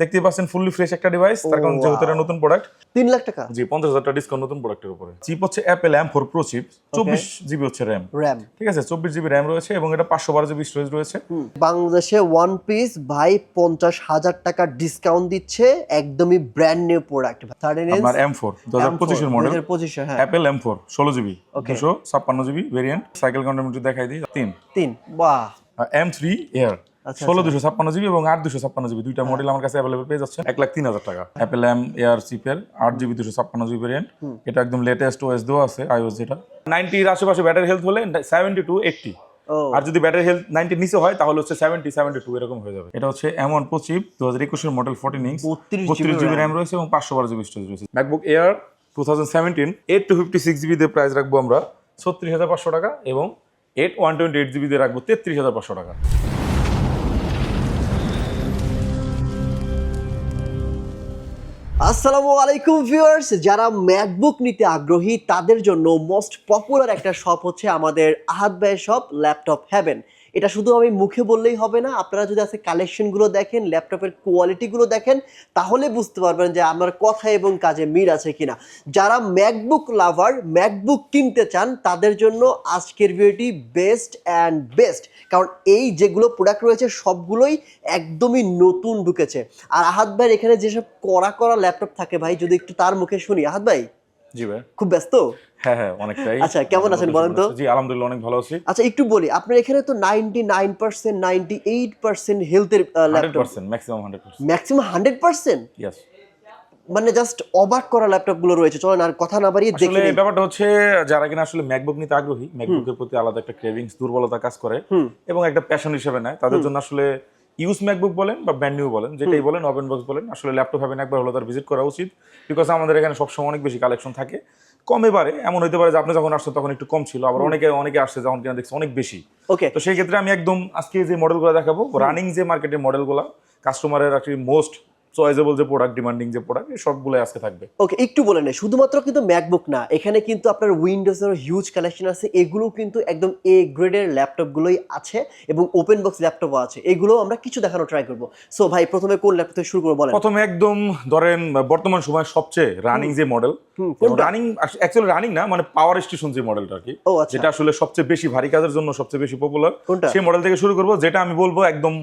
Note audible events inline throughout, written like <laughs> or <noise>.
দেখতেই পাচ্ছেন fully fresh একটা ডিভাইস তার কারণ যেহেতু এটা নতুন প্রোডাক্ট তিন লাখ টাকা? জি পঞ্চাশ হাজার টাকা ডিসকাউন্ট নতুন প্রোডাক্টের উপরে। চিপ হচ্ছে Apple M four pro chip চব্বিশ জিবি হচ্ছে র্যাম র্যাম ঠিক আছে চব্বিশ জিবি র্যাম রয়েছে এবং এটা পাঁচশো বারো জিবি স্টোরেজ রয়েছে। বাংলাদেশে ওয়ান পিস ভাই পঞ্চাশ হাজার টাকা ডিসকাউন্ট দিচ্ছে একদমই ব্র্যান্ড নিউ প্রোডাক্ট থার্টিন আপনার এম ফোর দু হাজার পঁচিশের মডেল পঁচিশে হ্যাঁ। অ্যাপেল এম ফোর ষোলো জিবি. দুশো ছাপ্পান্ন জিবি ভেরিয়েন্ট সাইকেল কাউন্টার দেখাই দিই তিন। তিন বাহ। এম থ্রি এয়ার আচ্ছা, ষোলো দুশো ছাপ্পান্ন জিবি এবং আট দুশো ছাপ্পান্ন জিবি। দুইটা মডেল আমার কাছে অ্যাভেলেবল পেয়ে যাচ্ছে এক লাখ তিন হাজার টাকা। অ্যাপেল এম এয়ার চিপের আট জিবি দুশো ছাপ্পান্ন জিবি ভেরিয়েন্ট এটা একদম লেটেস্ট ওএস দেওয়া আছে আইওএস যেটা। নাইনটির আশেপাশে ব্যাটারি হেলথ হলে সেভেন্টি টু এইটটি আর যদি ব্যাটারি হেলথ নাইনটির নিচে হয় তাহলে হচ্ছে সেভেন্টি সেভেন্টি টু এরকম হয়ে যাবে। এটা হচ্ছে এম ওয়ান পঁচিশ দু হাজার একুশের মডেল ফোর্টিন ইঞ্চ বত্রিশ জিবি র্যাম রয়েছে এবং পাঁচশো বারো জিবি স্টোরেজ রয়েছে। MacBook Air two thousand seventeen eight two fifty six GB দিয়ে প্রাইস রাখব আমরা। ছত্রিশ হাজার পাঁচশো টাকা এবং eight one twenty eight GB দিয়ে রাখব তেত্রিশ হাজার পাঁচশো টাকা। আসসালামু আলাইকুম ভিউয়ার্স, যারা ম্যাকবুক নিতে আগ্রহী, তাদের জন্য মোস্ট পপুলার একটা শপ হচ্ছে আমাদের আহাদ ভাইয়ের শপ ল্যাপটপ হ্যাভেন এটা শুধু আমি মুখে বললেই হবে না আপনারা যদি আজকে কালেকশনগুলো দেখেন ল্যাপটপের কোয়ালিটিগুলো দেখেন তাহলে বুঝতে পারবেন যে আমার কথা এবং কাজে মিল আছে কিনা। যারা ম্যাকবুক লাভার ম্যাকবুক কিনতে চান তাদের জন্য আজকের ভিডিওটি বেস্ট অ্যান্ড বেস্ট কারণ এই যেগুলো প্রোডাক্ট রয়েছে সবগুলোই একদমই নতুন ঢুকেছে। আর আহাদ ভাইয়ের এখানে যেসব কড়া করা ল্যাপটপ থাকে ভাই যদি একটু তার মুখে শুনি। আহাদ ভাই? জি ভাই। খুব ব্যস্ত? হ্যাঁ হ্যাঁ অনেকটাই। আচ্ছা, কেমন আছেন বলেন তো? জি আলহামদুলিল্লাহ অনেক ভালো আছি। আচ্ছা একটু বলি আপনার এখানে তো হেলথের ল্যাপটপ ম্যাক্সিমাম ম্যাক্সিমাম ইয়াস মানে জাস্ট অবাক করা ল্যাপটপগুলো রয়েছে। চলেন আর কথা না বাড়িয়ে দেখে আসলে ব্যাপারটা হচ্ছে যারা কিনা আসলে ম্যাকবুক নিতে আগ্রহী ম্যাকবুকের প্রতি আলাদা একটা ক্রেভিংস দুর্বলতা কাজ করে এবং একটা প্যাশন হিসেবে নেয়। তাদের জন্য আসলে ইউজ ম্যাকবুক বলেন বা ব্র্যান্ড নিউ বলেন যেটাই বলেন ওপেন বক্স বলেন আসলে ল্যাপটপ একবার হলো তার ভিজিট করা উচিত। বিকজ আমাদের এখানে সবসময় অনেক বেশি কালেকশন থাকে। কমে পারে এমন হতে পারে যে আপনি যখন আসছেন তখন একটু কম ছিল আবার অনেকে অনেকে আসছে যখন কিনা দেখছে অনেক বেশি। ওকে তো সেই ক্ষেত্রে আমি একদম আজকে যে মডেলগুলো দেখাবো রানিং যে মার্কেটের মডেলগুলো কাস্টমারের আর মোস্ট চয়েজেবল যে প্রোডাক্ট ডিমান্ডিং যে প্রোডাক্ট সবগুলো আজকে থাকবে। ওকে একটু বলে নেই শুধুমাত্র কিন্তু ম্যাকবুক না এখানে কিন্তু আপনার উইন্ডোজের হিউজ কালেকশন আছে এগুলো কিন্তু একদম এ গ্রেডের ল্যাপটপগুলোই আছে এবং ওপেন বক্স ল্যাপটপও আছে এগুলো আমরা কিছু দেখানো ট্রাই করব। সো ভাই প্রথমে কোন ল্যাপটপ থেকে শুরু করব বলেন? প্রথমে একদম ধরেন বর্তমান সময় সবচেয়ে রানিং যে মডেল রানিং অ্যাকচুয়ালি রানিং না মানে পাওয়ার স্টেশন যে মডেলটা আর কি আচ্ছা। যেটা আসলে সবচেয়ে বেশি ভারী কাজের জন্য সবচেয়ে বেশি পপুলার? সেই মডেল থেকে শুরু করব যেটা আমি বলব একদম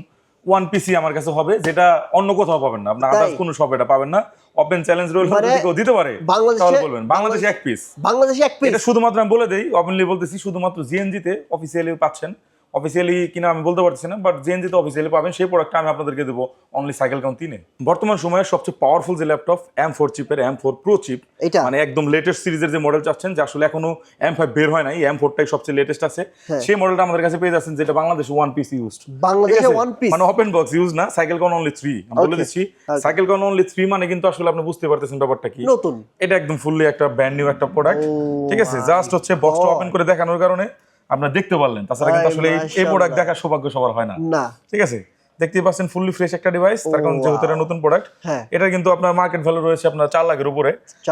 ওয়ান পিসি আমার কাছে হবে যেটা অন্য কোথাও পাবেন না। আপনার আদার্স কোনো শপ এটা পাবেন না। ওপেন চ্যালেঞ্জ রোল যদি কেউ দিতে পারে। বাংলাদেশে- বলবেন বাংলাদেশে এক পিস বাংলাদেশে এক পিস এটা শুধুমাত্র আমি বলে দেই ওপেনলি বলতেছি শুধুমাত্র জিএনজি তে অফিসিয়ালি পাচ্ছেন। অফিসিয়ালি কিনা আমি বলতে পারছি না বাট জিএনজি তে অফিসিয়ালি পাবেন সেই প্রোডাক্টটা আমি আপনাদেরকে দেবো অনলি সাইকেল কাউন্ট তিনে। বর্তমান সময়ে সবচেয়ে পাওয়ারফুল যে ল্যাপটপ এম ফোর চিপের এম ফোর প্রো চিপ এটা? মানে একদম লেটেস্ট সিরিজের যে মডেল চাচ্ছেন যে আসলে এখনও এম ফাইভ বের হয় নাই এম ফোরটাই সবচেয়ে লেটেস্ট আছে। হ্যাঁ। সেই মডেলটা আমাদের কাছে পেয়ে যাচ্ছেন যেটা বাংলাদেশ ওয়ান পিস ইউজড বাংলাদেশে ওয়ান পিস মানে ওপেন বক্স ইউজ না সাইকেল কাউন্ট অনলি থ্রি আমি বলে দিচ্ছি সাইকেল কাউন্ট অনলি থ্রি মানে কিন্তু আসলে আপনি বুঝতে পারতেছেন ব্যাপারটা কি। নতুন। এটা একদম ফুললি একটা ব্র্যান্ড নিউ একটা প্রোডাক্ট ঠিক আছে? জাস্ট হচ্ছে বক্সটা ওপেন করে দেখানোর কারণে আপনারা দেখতে পারলেন। তাছাড়া কিন্তু আসলে এই- প্রোডাক্ট দেখার সৌভাগ্য সবার হয় না। না। ঠিক আছে? দেখতেই পাচ্ছেন ফুললি ফ্রেশ একটা ডিভাইস তার কারণ যেহেতু এটা নতুন প্রোডাক্ট হ্যাঁ। এটা কিন্তু আপনার মার্কেট ভ্যালু রয়েছে আপনার চার লাখের উপরে।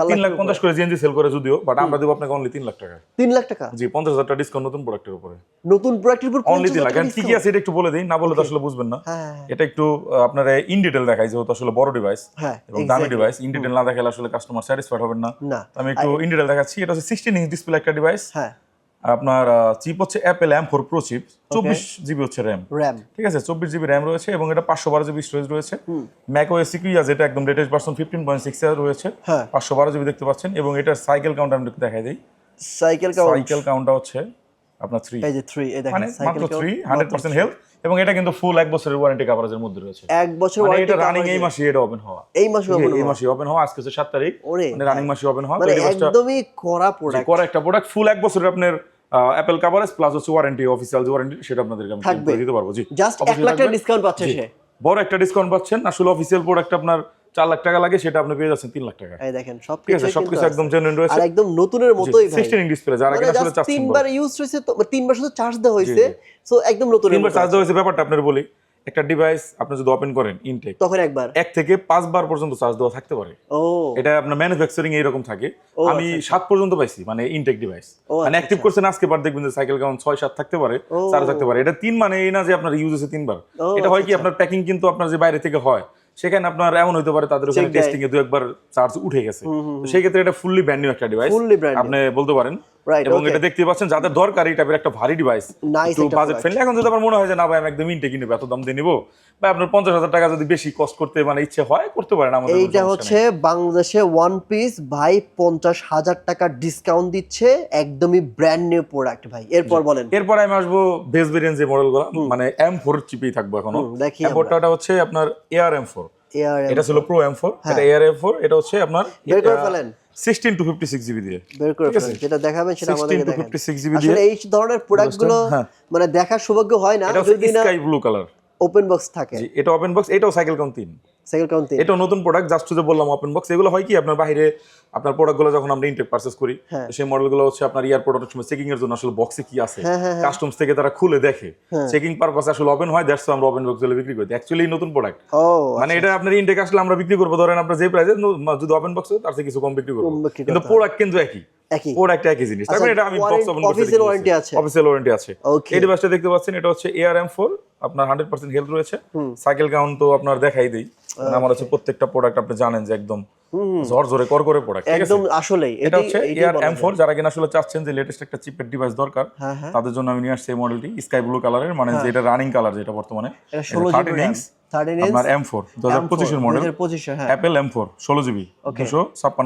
তিন লাখ পঞ্চাশ করে জিএনজি সেল করে যদিও বাট আমরা দেবো আপনাকে অনলি তিন লাখ টাকা তিন লাখ টাকা? জি পঞ্চাশ হাজার টাকা ডিসকাউন্ট নতুন প্রোডাক্টের উপরে। নতুন প্রোডাক্টের উপর অনলি তিন লাখ। 50,000 And কি কি আছে এটা একটু বলে দিই না বলে তো আসলে বুঝবেন না। হ্যাঁ, হ্যাঁ, এটা একটু আপনার ইন ডিটেল দেখাই যেহেতু আসলে বড় ডিভাইস হ্যাঁ এবং দামি ডিভাইস ইন ডিটেল না দেখালে আসলে কাস্টমার স্যাটিসফাইড হবেন না। না। আমি একটু ইন ডিটেল দেখাচ্ছি এটা হচ্ছে সিক্সটিন ইঞ্চ ডিসপ্লে একটা ডিভাইস হ্যাঁ। আপনার চিপ হচ্ছে Apple M four pro chip চব্বিশ জিবি হচ্ছে র্যাম র্যাম ঠিক আছে? চব্বিশ জিবি র্যাম রয়েছে এবং এটা পাঁচশো বারো জিবি স্টোরেজ রয়েছে। ম্যাক ওএস সিকুইয়া যেটা একদম latest version fifteen point six রয়েছে। হ্যাঁ। পাঁচশো বারো জিবি দেখতে পাচ্ছেন এবং এটার সাইকেল কাউন্ট আমি একটু দেখাই দিই। সাইকেল সাইকেল কাউন্টটা হচ্ছে আপনার থ্রি এই যে 3 এই দেখেন মানে সাইকেল মাত্র থ্রি হান্ড্রেড পার্সেন্ট হেলথ এবং এটা কিন্তু ফুল এক বছরের ওয়ারেন্টি কাভারেজের মধ্যে রয়েছে। এক বছর মানে warranty এটা রানিং এই। মাসে এটা ওপেন হওয়া। এই মাসে open এই। মাসে ওপেন হওয়া আজকে হচ্ছে সাত তারিখ। মানে রানিং মাসে ওপেন হওয়া। মানে একদমই কড়া প্রোডাক্ট করে একটা প্রোডাক্ট ফুল এক বছরের আপনার অ্যাপেল কাভারেজ প্লাস হচ্ছে ওয়ারেন্টি অফিসিয়াল যে ওয়ারেন্টি সেটা আপনাদেরকে আমি। দিতে পারব। জি। জাস্ট এক লাখ টাকা ডিসকাউন্ট পাচ্ছে সে। বড় একটা ডিসকাউন্ট পাচ্ছেন। আসলে অফিসিয়াল প্রোডাক্ট আপনার চার লাখ টাকা লাগে সেটা আপনি পেয়ে যাচ্ছেন তিন লাখ টাকা। এই দেখেন ঠিক সবকিছু আছে। সবকিছু একদম জেনুইন রয়েছে। আর একদম নতুনের মতোই ভাই। সিক্সটিন ডিসপ্লে যারা কিনা আসলে চার্জ তিনবার ইউজ হয়েছে তো তিনবার শুধু চার্জ দেওয়া হয়েছে। সো একদম নতুনের তিনবার চার্জ দেওয়া হয়েছে ব্যাপারটা আপনার বলি। একটা ডিভাইস আপনি যদি ওপেন করেন ইনটেক তখন একবার? এক থেকে পাঁচবার পর্যন্ত চার্জ দেওয়া থাকতে পারে। ও। এটা আপনার ম্যানুফ্যাকচারিং এইরকম থাকে। আমি আচ্ছা, সাত পর্যন্ত পাইছি মানে ইনটেক ডিভাইস মানে আচ্ছা, অ্যাক্টিভ করছেন আজকে বার দেখবেন যে সাইকেল কাউন্ট ছয় সাত থাকতে পারে ও। চার থাকতে পারে। এটা তিন মানে এই না যে আপনার ইউজ হয়েছে তিনবার। এটা হয় কি আচ্ছা, আপনার প্যাকিং কিন্তু আপনার যে বাইরে থেকে হয় সেখানে আপনার এমন হতে পারে তাদের ওখানে টেস্টিং এ দু একবার চার্জ উঠে গেছে। তো সেই ক্ষেত্রে এটা ফুললি ব্র্যান্ড নিউ একটা ডিভাইস আপনি বলতে পারেন এবং এটা দেখতে পাচ্ছেন যাদের দরকার এই টাইপের একটা ভারী ডিভাইস একটু বাজেট ফ্রেন্ডলি এখন যদি আমার মনে হয় যে না ভাই আমি একদম ইনটেক নিবো এত দাম দিয়ে নিবো আপনার পঞ্চাশ হাজার টাকা যদি বেশি কস্ট করতে মানে ইচ্ছে হয় করতে পারেন আমাদের এইটা হচ্ছে বাংলাদেশে ওয়ান পিস ভাই পঞ্চাশ হাজার টাকা ডিসকাউন্ট দিচ্ছে একদমই ব্র্যান্ড নিউ প্রোডাক্ট ভাই। এরপর বলেন। এরপরে আমি আসব বেস ভেরিয়েন্ট যে মডেলগুলো মানে এম ফোর চিপেই থাকব এখনও। দেখি এম ফোরটা হচ্ছে আপনার এআর এম ফোর এয়ার এটা ছিল প্রো এম ফোর এটা এয়ার এম ফোর এটা হচ্ছে আপনার বের করে ফেলেন। Sixteen two fifty six GB দিয়ে। বের করে ফেলেন। যেটা দেখাবেন সেটা আমাদের টু ফিফটি সিক্স জিবি দিয়ে। এই ধরনের প্রোডাক্টগুলো হ্যাঁ। মানে দেখার সৌভাগ্য হয় না যদি না sky blue colour open box থাকে। এটা ওপেন বক্স এটাও সাইকেল কাউন্ট তিন। সাইকেল কাউন্ট এটাও নতুন প্রোডাক্ট জাস্ট যে বললাম ওপেন বক্স এগুলো হয় কি আপনার বাইরে আপনার প্রোডাক্টগুলো যখন আমরা ইনটেক পারচেজ করি হ্যাঁ। সেই মডেলগুলো হচ্ছে আপনার এয়ারপোর্ট অনেক সময় চেকিং এর জন্য আসলে বক্সে কি আছে? হ্যাঁ, হ্যাঁ, হ্যাঁ। কাস্টমস থেকে তারা খুলে দেখে। চেকিং পারপাসে আসলে ওপেন হয় দ্যাটস আমরা ওপেন বক্স বিক্রি করি। অ্যাকচুয়ালি নতুন প্রোডাক্ট মানে এটা আপনার ইনটেক আসলে আমরা বিক্রি করব ধরেন আপনার যে প্রাইসে যদি ওপেন বক্স তার থেকে কিছু কম বিক্রি করব। কিন্তু প্রোডাক্ট কিন্তু একই। একই। প্রোডাক্ট একই জিনিস। আচ্ছা, তারপরে এটা আমি বক্স ওপেন আছে? অফিসিয়াল ওয়ারেন্টি আছে। এই ডিভাইসটা দেখতে পাচ্ছেন এটা হচ্ছে এআর এম ফোর আপনার হান্ড্রেড পার্সেন্ট হেলথ রয়েছে। সাইকেল গাউন তো আপনার দেখাই দেই। মানে আমার হচ্ছে প্রত্যেকটা প্রোডাক্ট আপনি জানেন যে একদম ঝর ঝরে কর করে প্রোডাক্ট একদম আসলে এটা হচ্ছে এয়ার এম ফোর যারা কিনা আসলে চাচ্ছেন যে লেটেস্ট একটা চিপের ডিভাইস দরকার হ্যাঁ, হ্যাঁ। তাদের জন্য আমি নিয়ে আসছি এই মডেলটি স্কাই ব্লু কালারের মানে যেটা রানিং কালার যেটা বর্তমানে ষোলো 16 থার্টিন ইঞ্চ 13 inch, আপনার মডেল 2025 হ্যাঁ। জিবি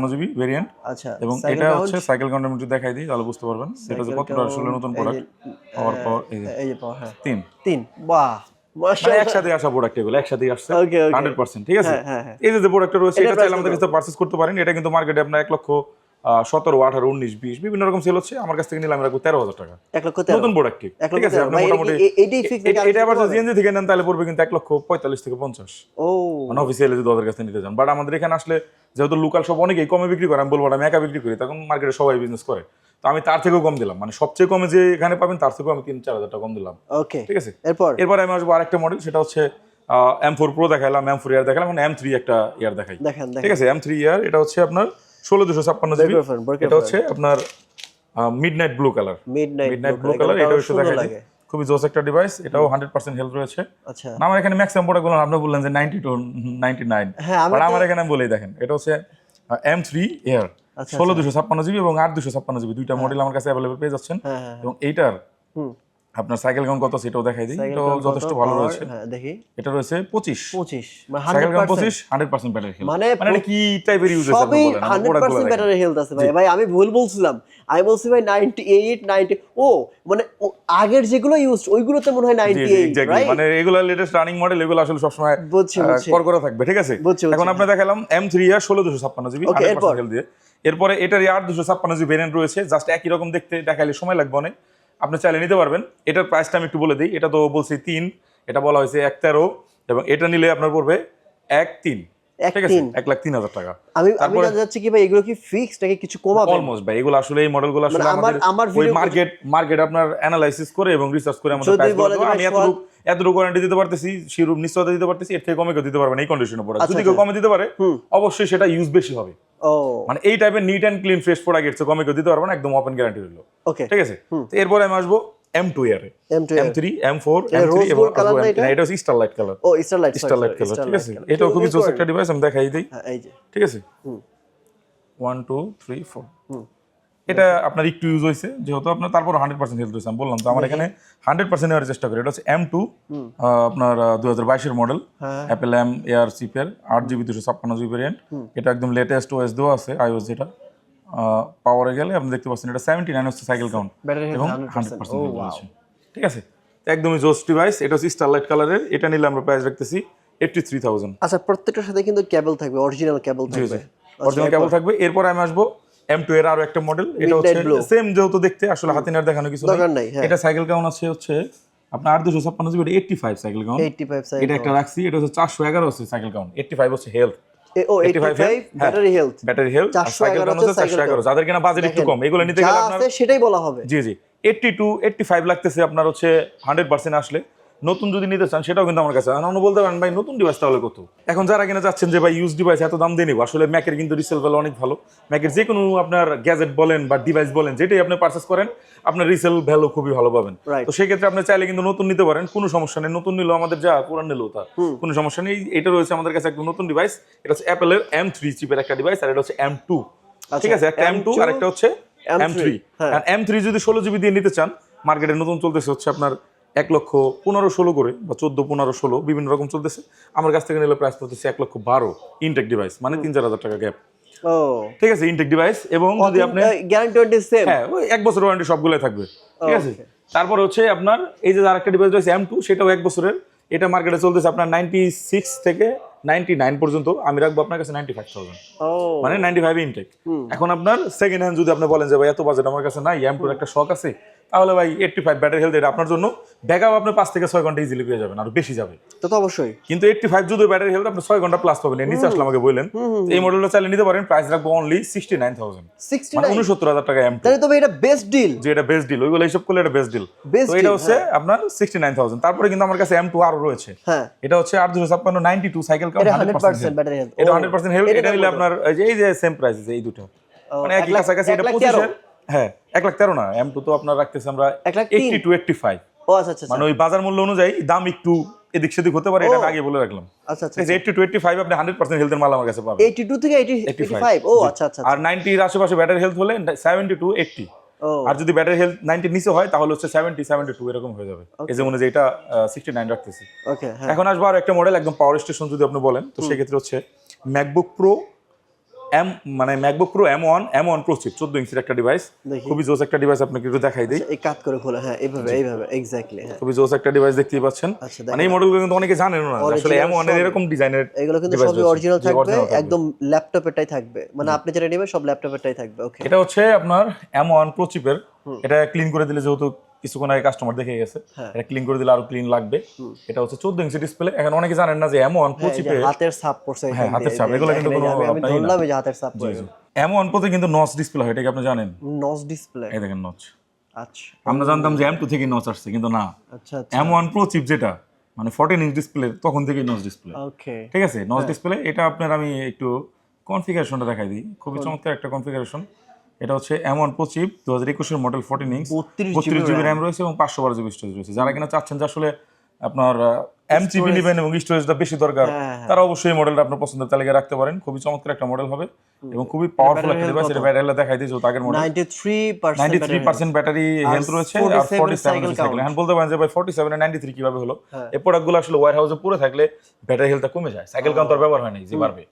জিবি ভেরিয়েন্ট আচ্ছা এবং এটা হচ্ছে সাইকেল কাউন্টার একটু দেখাই দিই তাহলে বুঝতে পারবেন। এটা যে কতটা আসলে নতুন প্রোডাক্ট যে, পাওয়ার পর এই যে। এই যে পাওয়া হ্যাঁ। বাহ মানে একসাথে আসা প্রোডাক্ট এগুলো আসছে. হান্ড্রেড পার্সেন্ট ঠিক আছে? হ্যাঁ। এই যে প্রোডাক্টটা রয়েছে এটার এটা চাইলে আমাদের কত? কাছে পার্চেস করতে পারেন এটা কিন্তু মার্কেটে আপনার এক লক্ষ সতেরো আঠারো উনিশ বিশ বিভিন্ন রকম সেল হচ্ছে। আমার কাছ থেকে নিলাম রাখব তেরো হাজার টাকা। এক লক্ষ নতুন প্রোডাক্ট ঠিক আছে আপনি মোটামুটি এটা আবার জিএনজি থেকে নেন তাহলে পড়বে কিন্তু এক লক্ষ পঁয়তাল্লিশ থেকে পঞ্চাশ। ও। মানে অফিসিয়ালি যদি ওদের কাছে নিতে যান বাট আমাদের এখানে আসলে যেহেতু লোকাল সব অনেকেই কমে বিক্রি করে আমি বলব না, আমি একা বিক্রি করি তখন মার্কেটে সবাই বিজনেস করে। তো আমি তার থেকেও কম দিলাম। মানে সবচেয়ে কমে যে এখানে পাবেন তার থেকেও আমি তিন চার হাজার টাকা কম দিলাম। ওকে ঠিক আছে? এরপর? এরপরে আমি আসব আরেকটা মডেল সেটা হচ্ছে এম ফোর প্রো দেখালাম এম ফোর ইয়ার দেখালাম মানে এম থ্রি একটা ইয়ার দেখাই। ঠিক আছে? এম থ্রি ইয়ার এটা হচ্ছে আপনার ষোলো দুশো ছাপ্পান্ন জিবি। এটা হচ্ছে আপনার midnight blue colour midnight blue colour এটা দেখাই দিই। খুবই জোস একটা ডিভাইস এটাও হান্ড্রেড পার্সেন্ট হেলথ রয়েছে। আচ্ছা। আমার এখানে ম্যাক্সিমাম প্রোডাক্টগুলো আপনি বললেন যে নাইনটি টু নাইনটি নাইন হ্যাঁ, বাট আমার এখানে আমি বলেই দেখেন এটা হচ্ছে এম থ্রি এয়ার ষোলো দুশো ছাপ্পান্ন জিবি এবং আট দুশো ছাপ্পান্ন জিবি দুইটা মডেল আমার কাছে অ্যাভেলেবল পেয়ে যাচ্ছেন। হ্যাঁ হ্যাঁ। এবং এইটার আপনার সাইকেল কাউন্ট কত সেটাও দেখাই দিই। Count যথেষ্ট ভালো রয়েছে। হ্যাঁ দেখি। এটা রয়েছে পঁচিশ। পঁচিশ মানে সাইকেল হান্ড্রেড কাউন্ট পার্সেন্ট পঁচিশ হান্ড্রেড পার্সেন্ট ব্যাটারি মানে মানে কি টাইপের ইউজ আপনি সবই বলেন? আমার হান্ড্রেড প্রোডাক্টগুলো পার্সেন্ট দেখেন। ব্যাটারি হেলথ আছে ভাই। ভাই আমি ভুল বলছিলাম। আমি বলছি ভাই নাইনটি এইট নাইনটি ও মানে আগের যেগুলো ইউজ ওইগুলোতে মনে হয় G ninety G eight exactly right মানে এগুলো লেটেস্ট রানিং মডেল এগুলো আসলে সবসময় বুঝছি, আহ, বুঝছি। কর করে থাকবে ঠিক আছে? বুঝছি, এখন বুঝছি, আপনি দেখালাম এম থ্রি আর ষোলো দুশো ছাপ্পান্ন জিবি Okay, এরপর? দিয়ে। এরপরে এটার দুশো ছাপ্পান্ন জিবি ভেরিয়েন্ট রয়েছে। জাস্ট একই রকম দেখতে দেখাইলে সময় লাগবে অনেক। আপনি চাইলে নিতে পারবেন। এটার প্রাইসটা আমি একটু বলে দিই। এটা তো বলছি তিন এটা বলা হয়েছে এক তেরো এবং এটা নিলে আপনার পড়বে এক তিন। এক লাখ তিন হাজার টাকা। আমি আমি জানতে চাচ্ছি কি ভাই এগুলো কি ফিক্স নাকি কিছু কমাবে অলমোস্ট ভাই এগুলো আসলে এই মডেলগুলো আসলে মানে আমার- আমার মার্কেট মার্কেট আপনার অ্যানালাইসিস করে এবং রিসার্চ করে আমাদের প্রাইস আমি এতটুকু ওয়ারেন্টি দিতে পারতেছি শিরুপ নিশ্চয়তা দিতে পারতেছি এর থেকে কমে কেউ দিতে পারবে না এই কন্ডিশনের প্রোডাক্ট আচ্ছা, যদি কেউ আচ্ছা। কমে দিতে পারে অবশ্যই সেটা ইউজ বেশি হবে। মানে এই টাইপের নিট অ্যান্ড ক্লিন ফ্রেশ প্রোডাক্টের কমে কেউ দিতে পারবে না একদম ওপেন গ্যারান্টি রইল। ওকে ঠিক আছে? এরপরে আমি আসব এম টু ইয়ারে এম থ্রি এম ফোর এটা এম থ্রি এবং এটা? হচ্ছে স্টারলাইট কালার ও স্টারলাইট স্টারলাইট কালার ঠিক আছে? এটাও খুবই জোস একটা ডিভাইস আমি দেখাই দিই। হ্যাঁ ঠিক আছে? ওয়ান টু থ্রি ফোর এটা আপনার একটু ইউজ হয়েছে যেহেতু আপনার তারপর হান্ড্রেড পার্সেন্ট হেলথ হয়েছে বললাম তো আমার এখানে হান্ড্রেড পার্সেন্ট নেওয়ার চেষ্টা করি। এটা হচ্ছে এম টু আপনার দু হাজার বাইশের মডেল। অ্যাপেল এম এয়ার সিপের আট জিবি দুশো ছাপ্পান্ন জিবি ভ্যারিয়েন্ট এটা একদম লেটেস্ট ওএস দেওয়া আছে আইওএস যেটা। পাওয়ারে গেলে আপনি দেখতে পাচ্ছেন এটা সেভেন্টি নাইন হচ্ছে সাইকেল কাউন্ট এবং হান্ড্রেড পার্সেন্ট Oh. ঠিক আছে? একদমই জোস ডিভাইস এটা হচ্ছে স্টারলাইট কালারের এটা নিলে আমরা প্রাইস রাখতেছি এইটটি থ্রি থাউজেন্ড আচ্ছা প্রত্যেকটার সাথে কিন্তু কেবল থাকবে অরিজিনাল কেবল থাকবে। অরিজিনাল কেবল থাকবে এরপর আমি আসব এম টু এর আরও একটা মডেল এটা হচ্ছে সেম যেহেতু দেখতে আসলে দেখানো কিছু দরকার নাই, হ্যাঁ। এটা সাইকেল আছে হচ্ছে আপনার আট দুশো ছাপ্পান্ন GB eighty five cycle count 85 size এটা একটা রাখছি এটা হচ্ছে চারশো এগারো হচ্ছে সাইকেল কাউন্ট এইটটি ফাইভ হচ্ছে হেলথ ও 85 85 battery health battery health 411 cycle count হচ্ছে হচ্ছে চারশো cycle এগারো যাদের কিনা বাজেট একটু কম এগুলো নিতে গেলে সেটাই বলা হবে। জি জি। এইটটি টু এইটটি ফাইভ লাগতেছে আপনার হচ্ছে হান্ড্রেড পার্সেন্ট আসলে। নতুন যদি নিতে চান সেটাও কিন্তু আমার কাছে। অন্য বলতে পারেন ভাই নতুন ডিভাইস তাহলে কত? এখন যারা কিনা যাচ্ছেন যে ভাই ইউজ ডিভাইস এত দাম দিয়ে নিবো। আসলে ম্যাকের কিন্তু রিসেল ভ্যালু অনেক ভালো। ম্যাকের যে কোনো আপনার গ্যাজেট বলেন বা ডিভাইস বলেন যেটাই আপনি পারচেস করেন আপনার রিসেল ভ্যালু খুবই ভালো পাবেন. তো সেক্ষেত্রে আপনি চাইলে কিন্তু নতুন নিতে পারেন কোনো সমস্যা নেই। নতুন নিলেও আমাদের যা পুরান নিলেও তা। কোনো সমস্যা নেই। এটা রয়েছে আমাদের কাছে একটা নতুন ডিভাইস এটা হচ্ছে অ্যাপেলের এম থ্রি চিপের একটা ডিভাইস আর এটা হচ্ছে এম টু ঠিক আছে? একটা এম টু আর একটা হচ্ছে এম থ্রি। এম থ্রি যদি ষোলো জিবি দিয়ে নিতে চান মার্কেটে নতুন চলতেছে হচ্ছে আপনার এক লক্ষ পনেরো ষোলো করে বা চোদ্দ পনেরো ষোলো বিভিন্ন রকম চলতেছে। আমার কাছ থেকে নিলে প্রাইস পড়তেছে এক লক্ষ বারো ইনটেক ডিভাইস মানে তিন চার হাজার টাকা গ্যাপ ঠিক আছে ইনটেক ডিভাইস এবং যদি আপনি গ্যারান্টি ওয়ারেন্টি সেম হ্যাঁ ওই এক বছর ওয়ারেন্টি সবগুলোই থাকবে। ঠিক আছে? তারপর হচ্ছে আপনার এই যে আরেকটা ডিভাইস রয়েছে এম টু সেটাও এক বছরের। এটা মার্কেটে চলতেছে আপনার নাইনটি সিক্স থেকে নাইনটি নাইন পর্যন্ত। আমি রাখব আপনার কাছে নাইনটি ফাইভ থাউজেন্ড মানে নাইনটি ফাইভ ইনটেক এখন আপনার সেকেন্ড হ্যান্ড যদি আপনি বলেন যে ভাই এত বাজেট আমার কাছে নাই এম টুর একটা শখ আছে। তাহলে ভাই এইটটি ফাইভ ব্যাটারি হেলথ এটা আপনার জন্য। ব্যাকআপ আপনি পাঁচ থেকে ছয় ঘণ্টা ইজিলি পেয়ে যাবেন আর বেশি যাবে। তো তো অবশ্যই। কিন্তু এইটটি ফাইভ যদি ব্যাটারি হেলথ আপনি ছয় ঘণ্টা প্লাস পাবেন নিচে আসলে আমাকে বললেন। এই মডেলটা চাইলে নিতে পারেন প্রাইস রাখব অনলি সিক্সটি নাইন থাউজেন্ড উনসত্তর হাজার টাকা এম তাহলে তো ভাই এটা বেস্ট ডিল যে এটা বেস্ট ডিল ওইগুলো হিসাব করলে এটা বেস্ট ডিল তো এটা হচ্ছে আপনার সিক্সটি নাইন থাউজেন্ড তারপরে কিন্তু আমার কাছে এম টু আরও রয়েছে। হ্যাঁ। এটা হচ্ছে আট দুশো ছাপ্পান্ন ninety two cycle count hundred percent. এটা হান্ড্রেড পার্সেন্ট হেলথ এটা নিলে আপনার এই যে সেম প্রাইস এই দুটো। মানে এক একই কাছাকাছি এটা? পঁচিশের হ্যাঁ এক লাখ তেরো না এম টু তো আপনার রাখতেছে আমরা এক lakh? Eighty two eighty five ও আচ্ছা আচ্ছা মানে ওই বাজার মূল্য অনুযায়ী দাম একটু এদিক সেদিক হতে পারে এটা আগে বলে রাখলাম। আচ্ছা আচ্ছা এইটটি টু এইটটি ফাইভ আপনি হান্ড্রেড পার্সেন্ট হেলথের মাল আমার কাছে পাবেন। এইটি টু থেকে এইটি এইটি 85 ফাইভ ও আচ্ছা আচ্ছা আর নাইনটির আশেপাশে ব্যাটারি হেলথ হলে সেভেন্টি টু এইটটি ও। আর যদি ব্যাটারি হেলথ নাইনটির নিচে হয় তাহলে হচ্ছে সেভেন্টি সেভেন্টি টু এরকম হয়ে যাবে। এই যে মনে যে এটা সিক্সটি নাইন রাখতেছি। ওকে হ্যাঁ। এখন আসব আর একটা মডেল একদম পাওয়ার স্টেশন যদি আপনি বলেন তো সেক্ষেত্রে হচ্ছে ম্যাকবুক প্রো এম মানে MacBook Pro M one M one Pro chip চোদ্দ ইঞ্চির একটা ডিভাইস খুবই জোস একটা ডিভাইস আপনাকে একটু দেখাই দিই। এই কাট করে খোলা হ্যাঁ এইভাবে এইভাবে এক্স্যাক্টলি খুবই জোস একটা ডিভাইস দেখতেই পাচ্ছেন। আচ্ছা, মানে এই মডেলগুলো কিন্তু অনেকে জানেন না আসলে এম ওয়ানের সব। এরকম ডিজাইনের এগুলো কিন্তু সবই অরিজিনাল থাকবে। একদম ল্যাপটপেরটাই থাকবে। মানে আপনি যেটা নেবেন সব ল্যাপটপেরটাই থাকবে ওকে এটা হচ্ছে আপনার এম ওয়ান প্রো চিপের এটা ক্লিন করে দিলে যেহেতু কিছুক্ষণ আগে কাস্টমার দেখে গেছে। হ্যাঁ। এটা ক্লিন করে দিলে আরও ক্লিন লাগবে। এটা হচ্ছে চোদ্দ ইঞ্চি ডিসপ্লে এখন অনেকে জানেন না যে এম ওয়ান প্রো হ্যাঁ, হাতের ছাপ পড়ছে হ্যাঁ, হাতের ছাপ, এগুলো কিন্তু কোনো না। ধরলাম যে হাতের ছাপ পড়ে। এম ওয়ান প্রোতে কিন্তু নচ ডিসপ্লে হয় এটা কি আপনি জানেন? নস ডিসপ্লে এই দেখেন নচ আচ্ছা। আমরা জানতাম যে এম টু থেকে নচ আসছে কিন্তু না। আচ্ছা আচ্ছা। এম ওয়ান প্রো চিপ যেটা মানে ফোরটিন ইঞ্চ ডিসপ্লে তখন থেকেই নচ ডিসপ্লে ওকে ঠিক আছে? নচ ডিসপ্লে এটা আপনার আমি একটু কনফিগারেশনটা দেখাই দিই। খুবই চমৎকার একটা কনফিগারেশন এটা হচ্ছে এমন ওয়ান প্রো চিপ দু হাজার একুশের মডেল ফোর্টিন ইঞ্চ 32 বত্রিশ জিবি র্যাম রয়েছে এবং পাঁচশো বারো জিবি স্টোরেজ রয়েছে। যারা কিনা চাচ্ছেন যে আসলে আপনার এবং স্টোরেজটা বেশি দরকার। হ্যাঁ, হ্যাঁ। তারা অবশ্যই এই মডেলটা আপনার পছন্দের তালিকায় রাখতে পারেন। খুবই চমৎকার একটা মডেল হবে এবং খুবই পাওয়ারফুল একটা ডিভাইস এটা দেখাই দিয়েছে আগের মডেল 93% পার্সেন্ট ব্যাটারি হেলথ রয়েছে আর 47 ফোর্টি সেভেন cycle সাইকেল এখন বলতে পারেন যে ভাই ফোর্টি সেভেন নাইনটি থ্রি কীভাবে হলো? হ্যাঁ। এই প্রোডাক্টগুলো আসলে ওয়ার হাউসে পুরো থাকলে ব্যাটারি হেলথটা কমে যায়। সাইকেল কাউন্ট আর ব্যবহার হয় না যে বাড়বে।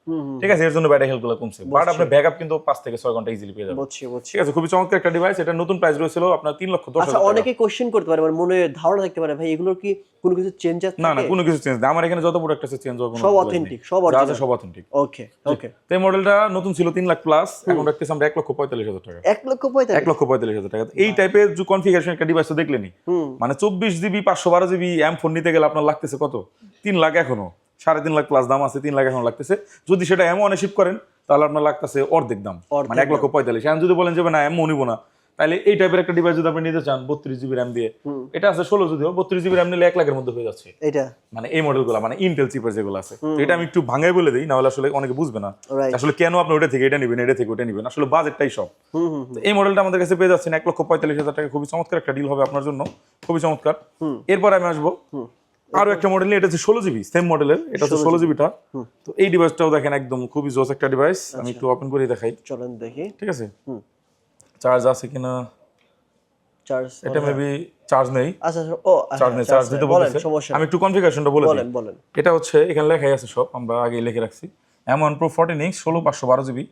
ঠিক আছে এর জন্য ব্যাটারি হেলথগুলো কমছে। বাট আপনার ব্যাকআপ কিন্তু পাঁচ থেকে ছয় ঘণ্টা ইজিলি পেয়ে যাবে বুঝছি বুঝছি। ঠিক আছে খুবই চমৎকার একটা ডিভাইস এটা নতুন প্রাইস রয়েছিল আপনার তিন লক্ষ দশ আচ্ছা হাজার টাকা। অনেকে কোশ্চেন করতে পারে মানে মনে ধারণা থাকতে পারে ভাই এগুলোর কি কোনো কিছু চেঞ্জ আছে? না না কোনো কিছু চেঞ্জ না আমার এখানে যত প্রোডাক্ট আছে চেঞ্জ হবে সব authentic, সব আছে সব অথেন্টিক ওকে ওকে তো এই মডেলটা নতুন ছিল তিন লাখ প্লাস এখন রাখতেছি আমরা এক লক্ষ পঁয়তাল্লিশ হাজার টাকা। এক লক্ষ পঁয়তাল্লিশ। এক লক্ষ পঁয়তাল্লিশ হাজার টাকা। এই টাইপের যে কনফিগারেশন একটা ডিভাইস তো দেখলেনি মানে চব্বিশ জিবি পাঁচশো বারো জিবি এম ফোন নিতে গেলে আপনার লাগতেছে কত? তিন লাখ এখনও। সাড়ে তিন লাখ প্লাস দাম আছে তিন লাখ এখনও লাগতেছে। যদি সেটা এম ওয়ানে শিফট করেন তাহলে আপনার লাগতেছে অর্ধেক দাম। মানে এক লক্ষ পঁয়তাল্লিশ। এখন যদি বলেন যে না এম নিবো না। তাহলে এই টাইপের একটা ডিভাইস যদি আপনি নিতে চান বত্রিশ জিবি র্যাম দিয়ে এটা আছে ষোলো যদিও বত্রিশ জিবি র্যাম নিলে এক লাখের মধ্যে হয়ে যাচ্ছে। এটা মানে এই মডেলগুলো মানে ইন্টেল চিপের যেগুলো আছে। এটা আমি একটু ভাঙাই বলে দিই নাহলে আসলে অনেকে বুঝবে না। আসলে কেন আপনি ওটা থেকে এটা নেবেন এটা থেকে ওটা নেবেন? আসলে বাজেটটাই সব। এই মডেলটা আমাদের কাছে পেয়ে যাচ্ছেন এক লক্ষ পঁয়তাল্লিশ হাজার টাকা। খুবই চমৎকার একটা ডিল হবে আপনার জন্য। খুবই চমৎকার। এরপর আমি আসব। আরও একটা মডেল এটা হচ্ছে ষোলো জিবি সেম মডেলের এটা হচ্ছে ষোলো জিবিটা তো এই ডিভাইসটাও দেখেন একদম খুবই জোস একটা ডিভাইস আমি একটু ওপেন করে দেখাই। চলেন দেখি। ঠিক আছে। চার্জ আছে কিনা? চার্জ এটা মেবি চার্জ নেই। আচ্ছা আচ্ছা, ও আচ্ছা, চার্জ নেই চার্জ দিতে সমস্যা আমি একটু কনফিগারেশনটা বলে দিই। বলেন বলেন। এটা হচ্ছে এখানে লেখাই আছে সব আমরা আগে লিখে রাখছি। M one Pro fourteen inch ষোলো পাঁচশো বারো জিবি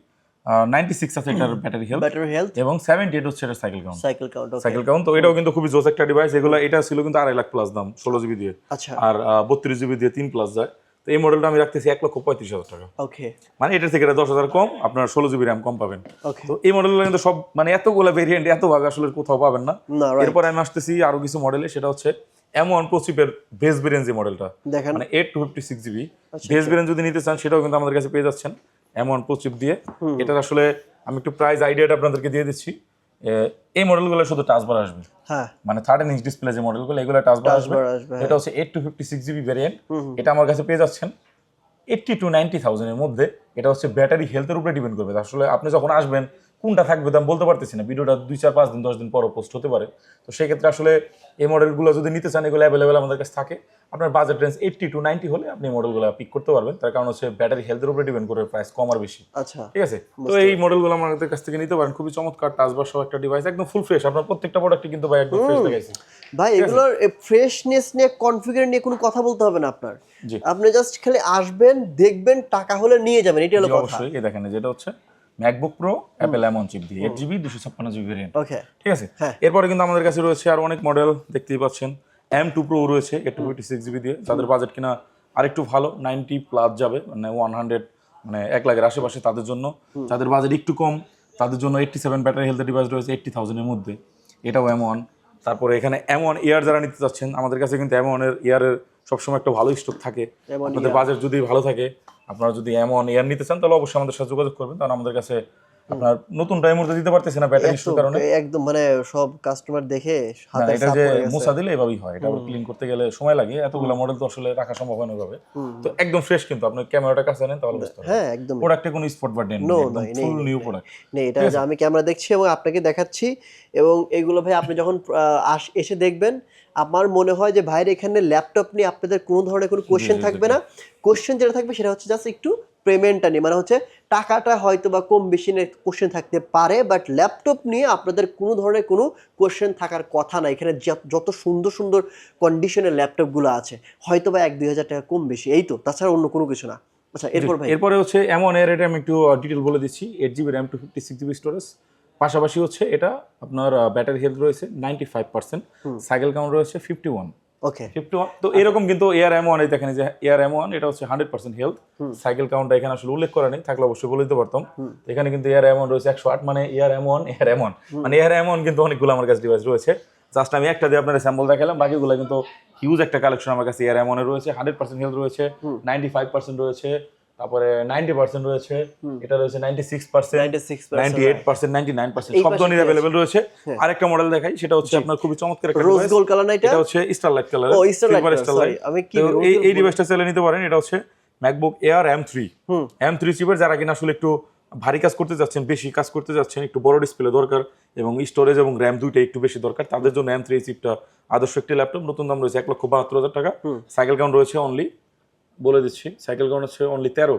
নাইনটি সিক্স আছে এটার ব্যাটারি হেলথ ব্যাটারি হেলথ এবং সেভেন্টি এইট হচ্ছে এটা cycle count cycle count cycle count তো এটাও কিন্তু খুবই জোস একটা ডিভাইস এগুলো এটা ছিল কিন্তু আড়াই লাখ প্লাস দাম ষোলো জিবি দিয়ে। আচ্ছা। আর বত্রিশ জিবি দিয়ে তিন প্লাস যায়। তো এই মডেলটা আমি রাখতেছি এক লক্ষ পঁয়ত্রিশ হাজার টাকা। ওকে মানে এটার থেকে এটা দশ হাজার কম আপনার ষোলো জিবি র্যাম কম পাবেন। তো এই মডেলগুলো কিন্তু সব মানে এতগুলো ভেরিয়েন্ট এত ভাবে আসলে কোথাও পাবেন না। এরপর আমি আসতেছি আরও কিছু মডেলে সেটা হচ্ছে এম ওয়ান প্রচিপের বেস ভেরিয়েন্ট যে মডেলটা দেখেন। মানে eight two fifty six GB base variant যদি নিতে চান সেটাও কিন্তু আমাদের কাছে পেয়ে যাচ্ছেন। এম ওয়ান প্রচিপ দিয়ে। এটার আসলে আমি একটু প্রাইস আইডিয়াটা আপনাদেরকে দিয়ে দিচ্ছি। এই মডেলগুলো শুধু টাচ বার আসবে। হ্যাঁ। মানে থার্টিন ইঞ্চ ডিসপ্লে যে মডেলগুলো এগুলো টাচ বার Touch আসবে। Bar আসবে, হ্যাঁ। এটা হচ্ছে eight two fifty six GB variant এটা আমার কাছে পেয়ে যাচ্ছেন। এইটটি টু নাইনটি থাউজেন্ডের মধ্যে। এটা হচ্ছে ব্যাটারি হেলথের উপরে ডিপেন্ড করবে। আসলে আপনি যখন আসবেন কোনটা থাকবে তো আমি বলতে পারতেছি না। ভিডিওটা দুই চার পাঁচ দিন দশ দিন পরও পোস্ট হতে পারে। তো সেক্ষেত্রে আসলে এই মডেলগুলো যদি নিতে চান এগুলো অ্যাভেলেবেল আমাদের কাছে থাকে। আপনার budget range eighty two ninety হলে আপনি মডেলগুলো পিক করতে পারবেন। তার কারণ হচ্ছে ব্যাটারি হেলথের উপরে ডিপেন্ড করে প্রাইস কম আর বেশি। আচ্ছা ঠিক আছে? তো এই মডেলগুলো আমাদের কাছ থেকে নিতে পারেন। খুবই চমৎকার টাচবার সহ একটা ডিভাইস একদম ফুল ফ্রেশ আপনার প্রত্যেকটা প্রোডাক্টই কিন্তু ভাই একদম ফ্রেশ দেখাইছে। ভাই এগুলোর ফ্রেশনেস নিয়ে কনফিগার নিয়ে কোনো কথা বলতে হবে না আপনার। আপনি জাস্ট খালি আসবেন দেখবেন টাকা হলে নিয়ে যাবেন। এটা হলো কথা। অবশ্যই। এই দেখেন যেটা হচ্ছে ম্যাকবুক প্রো অ্যাপেল এমন চিপ দিয়ে। এইট জিবি দুশো ছাপ্পান্ন জিবি ভেরিয়েন্ট ওকে ঠিক আছে? হ্যাঁ। এরপরে কিন্তু আমাদের কাছে রয়েছে আর অনেক মডেল দেখতেই পাচ্ছেন। এম টু প্রো রয়েছে eight two fifty six GB দিয়ে। যাদের বাজেট কিনা আরেকটু ভালো নাইনটি প্লাস যাবে মানে ওয়ান হান্ড্রেড মানে এক লাখের আশেপাশে তাদের জন্য। যাদের বাজেট একটু কম তাদের জন্য eighty seven battery health device রয়েছে এইটটি থাউজেন্ডের মধ্যে। এটাও এম ওয়ান তারপরে এখানে এম ওয়ান এয়ার যারা নিতে চাচ্ছেন আমাদের কাছে কিন্তু এম ওয়ানের এয়ারের সবসময় একটা ভালো স্টক থাকে। M1 আপনাদের বাজেট যদি ভালো থাকে আপনারা যদি এম ওয়ান এয়ার নিতে চান তাহলে অবশ্যই আমাদের সাথে যোগাযোগ করবেন। কারণ আমাদের কাছে আপনার নতুন টাইম দিতে পারতেছি না ব্যাটারি ইস্যুর কারণে। একদম- মানে সব কাস্টমার দেখে হাতে এটা যে দিলে এভাবেই হয় এটা ক্লিন করতে গেলে সময় লাগে এতগুলো মডেল তো আসলে রাখা সম্ভব হয় না ওইভাবে তো একদম ফ্রেশ কিন্তু আপনি ক্যামেরাটা কাছে নেন তাহলে বুঝতে পারবেন। হ্যাঁ একদম প্রোডাক্টে কোনো স্পট বা ডেন্ট No, একদম নেই, ফুল নিউ প্রোডাক্ট নেই। এটা আমি ক্যামেরা দেখছি এবং আপনাকে দেখাচ্ছি এবং এগুলো ভাই আপনি যখন এসে দেখবেন আমার মনে হয় যে ভাইয়ের এখানে ল্যাপটপ নিয়ে আপনাদের কোনো ধরনের কোনো কোশ্চেন থাকবে না। কোশ্চেন যেটা থাকবে সেটা হচ্ছে জাস্ট একটু পেমেন্টটা নিয়ে মানে হচ্ছে টাকাটা হয়তো বা কম বেশি নিয়ে কোশ্চেন থাকতে পারে বাট ল্যাপটপ নিয়ে আপনাদের কোনো ধরনের কোনো কোশ্চেন থাকার কথা না। এখানে যত- সুন্দর সুন্দর কন্ডিশনের ল্যাপটপগুলো আছে হয়তো বা এক দুই হাজার টাকা কম বেশি। এই তো তাছাড়া অন্য কোনো কিছু না। আচ্ছা এরপর ভাই। এরপরে হচ্ছে এমন এর এটা আমি একটু ডিটেল বলে দিচ্ছি eight GB RAM two fifty six GB storage পাশাপাশি হচ্ছে এটা আপনার ব্যাটারি হেলথ রয়েছে ninety five percent cycle count রয়েছে fifty one okay fifty one তো এরকম কিন্তু এয়ার এম ওয়ান দেখেন যে এয়ার এম ওয়ান এটা হচ্ছে হান্ড্রেড পার্সেন্ট হেলথ সাইকেল কাউন্টটা এখানে আসলে উল্লেখ করা নেই থাকলে অবশ্যই বলে দিতে পারতাম। এখানে কিন্তু এয়ার এম ওয়ান রয়েছে একশো আট মানে air M one air M one মানে এয়ার এম ওয়ান কিন্তু অনেকগুলো আমার কাছে ডিভাইস রয়েছে। জাস্ট আমি একটা দিয়ে আপনার স্যাম্পল দেখালাম বাকিগুলো কিন্তু হিউজ একটা কালেকশন আমার কাছে এয়ার এম ওয়ানের রয়েছে হান্ড্রেড পার্সেন্ট হেলথ রয়েছে নাইনটি ফাইভ পার্সেন্ট রয়েছে তারপরে নাইনটি পার্সেন্ট রয়েছে এটা রয়েছে ninety six percent ninety eight percent ninety nine percent সব ধরনের অ্যাভেলেবেল রয়েছে। আরেকটা মডেল দেখাই সেটা হচ্ছে আপনার খুবই চমৎকার একটা রোজ গোল্ড কালার না এটা? হচ্ছে স্টারলাইট কালার ও, Starlight color, আমি কি এই এই ডিভাইসটা নিতে পারেন এটা হচ্ছে MacBook Air M three M three চিপের যারা কিনা আসলে একটু ভারী কাজ করতে যাচ্ছেন বেশি কাজ করতে যাচ্ছেন একটু বড় ডিসপ্লে দরকার এবং স্টোরেজ এবং র্যাম দুইটা একটু বেশি দরকার তাদের জন্য এম থ্রি চিপটা আদর্শ একটি ল্যাপটপ নতুন দাম রয়েছে এক লক্ষ বাহাত্তর হাজার টাকা। সাইকেল কাউন্ট রয়েছে অনলি বলে দিচ্ছি সাইকেল কাউন্ট হচ্ছে অনলি তেরো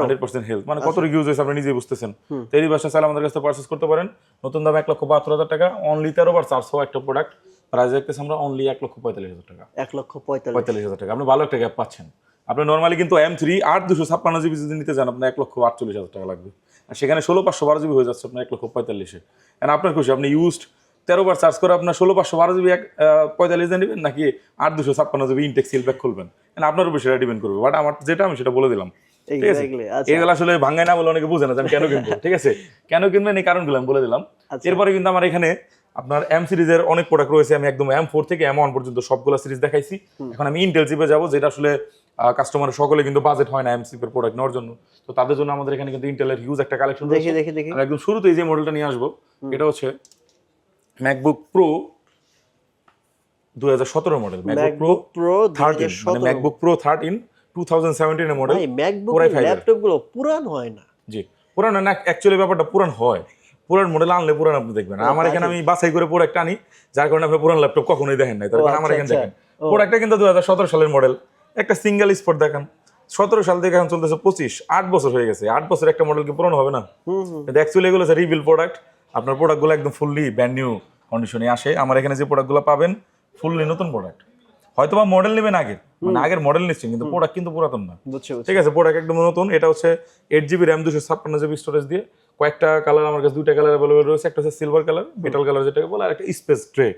হান্ড্রেড পার্সেন্ট হেলথ মানে কত ইউজ হয়েছে আপনি নিজেই বুঝতেছেন। তো এই চাইলে আমাদের কাছে পার্চেস করতে পারেন। নতুন দাম এক লক্ষ বাহাত্তর হাজার টাকা অনলি তেরো বার চারশো একটা প্রোডাক্ট প্রাইস দেখতেছি আমরা অনলি এক লক্ষ পঁয়তাল্লিশ হাজার টাকা। এক লক্ষ পঁয়তাল্লিশ। হাজার টাকা। আপনি ভালো একটা গ্যাপ পাচ্ছেন। আপনি নর্মালি কিন্তু এম থ্রি আট দুশো ছাপ্পান্ন জিবি যদি নিতে চান আপনার এক লক্ষ আটচল্লিশ হাজার টাকা লাগবে। আর সেখানে ষোলো পাঁচশো বারো জিবি হয়ে যাচ্ছে আপনার এক লক্ষ পঁয়তাল্লিশে। এন্ড আপনার খুশি আপনি ইউজড তেরো বার চার্জ করে আপনার ষোলো পাঁচশো বারো জিবি এক পঁয়তাল্লিশ নেবেন নাকি আট দুশো ছাপ্পান্ন জিবি ইনটেক সিল ব্যাক খুলবেন? আপনার উপর সেটা ডিপেন্ড করবে। বাট আমার যেটা আমি সেটা বলে দিলাম। ঠিক আছে? আচ্ছা। এগুলো আসলে ভাঙ্গায় না বলে অনেকে বুঝে না আমি কেন কিনবো। <laughs> ঠিক আছে? কেন কিনবেন এই কারণগুলো আমি বলে দিলাম। আচ্ছা। এরপরে কিন্তু আমার এখানে আপনার এম সিরিজের অনেক প্রোডাক্ট রয়েছে। আমি একদম এম ফোর থেকে এম ওয়ান পর্যন্ত সবগুলো সিরিজ দেখাইছি। এখন আমি ইন্টেল চিপে যাব। যেটা আসলে কাস্টমারের সকলে কিন্তু বাজেট হয় না এম সিপের প্রোডাক্ট নেওয়ার জন্য। তো তাদের জন্য আমাদের এখানে কিন্তু ইন্টেলের হিউজ একটা কালেকশন দেখি দেখি একদম শুরুতেই যে মডেলটা নিয়ে আসব এটা হচ্ছে ম্যাকবুক প্রো হাজার সতেরো model MacBook Pro MacBook Pro thirteen মানে MacBook Pro thirteen two thousand সেভেন্টিনের model MacBook পুরান হয় না। জি পুরান না অ্যাকচুয়ালি ব্যাপারটা পুরান হয়। পুরান মডেল আনলে পুরান আপনি দেখবেন। আমার এখানে আমি বাছাই করে প্রোডাক্ট আনি যার কারণে আপনি পুরান ল্যাপটপ কখনোই দেখেন নাই। তার কারণে আমার আচ্ছা, এখানে আচ্ছা। দেখেন। প্রোডাক্টটা কিন্তু দু হাজার সতেরো সালের মডেল একটা সিঙ্গেল স্পট দেখেন। সতেরো সাল থেকে এখন চলতেছে পঁচিশ আট বছর হয়ে গেছে। আট বছর একটা মডেল কি পুরনো হবে না? অ্যাকচুয়ালি এগুলো রিবিল প্রোডাক্ট আপনার প্রোডাক্টগুলো একদম ফুললি ব্র্যান্ড নিউ কন্ডিশনে আসে। আমার এখানে যে প্রোডাক্টগুলো পাবেন ফুললি নতুন প্রোডাক্ট হয়তো বা মডেল নেবেন আগে মানে আগের মডেল নিচ্ছেন কিন্তু প্রোডাক্ট কিন্তু পুরাতন না। ঠিক আছে প্রোডাক্ট একদম নতুন এটা হচ্ছে এইট জিবি র্যাম দুশো ছাপ্পান্ন জিবি স্টোরেজ দিয়ে। কয়েকটা কালার আমার কাছে দুইটা কালার অ্যাভেলেবল রয়েছে একটা হচ্ছে সিলভার কালার মেটাল কালার যেটাকে বলে আর একটা স্পেস গ্রে.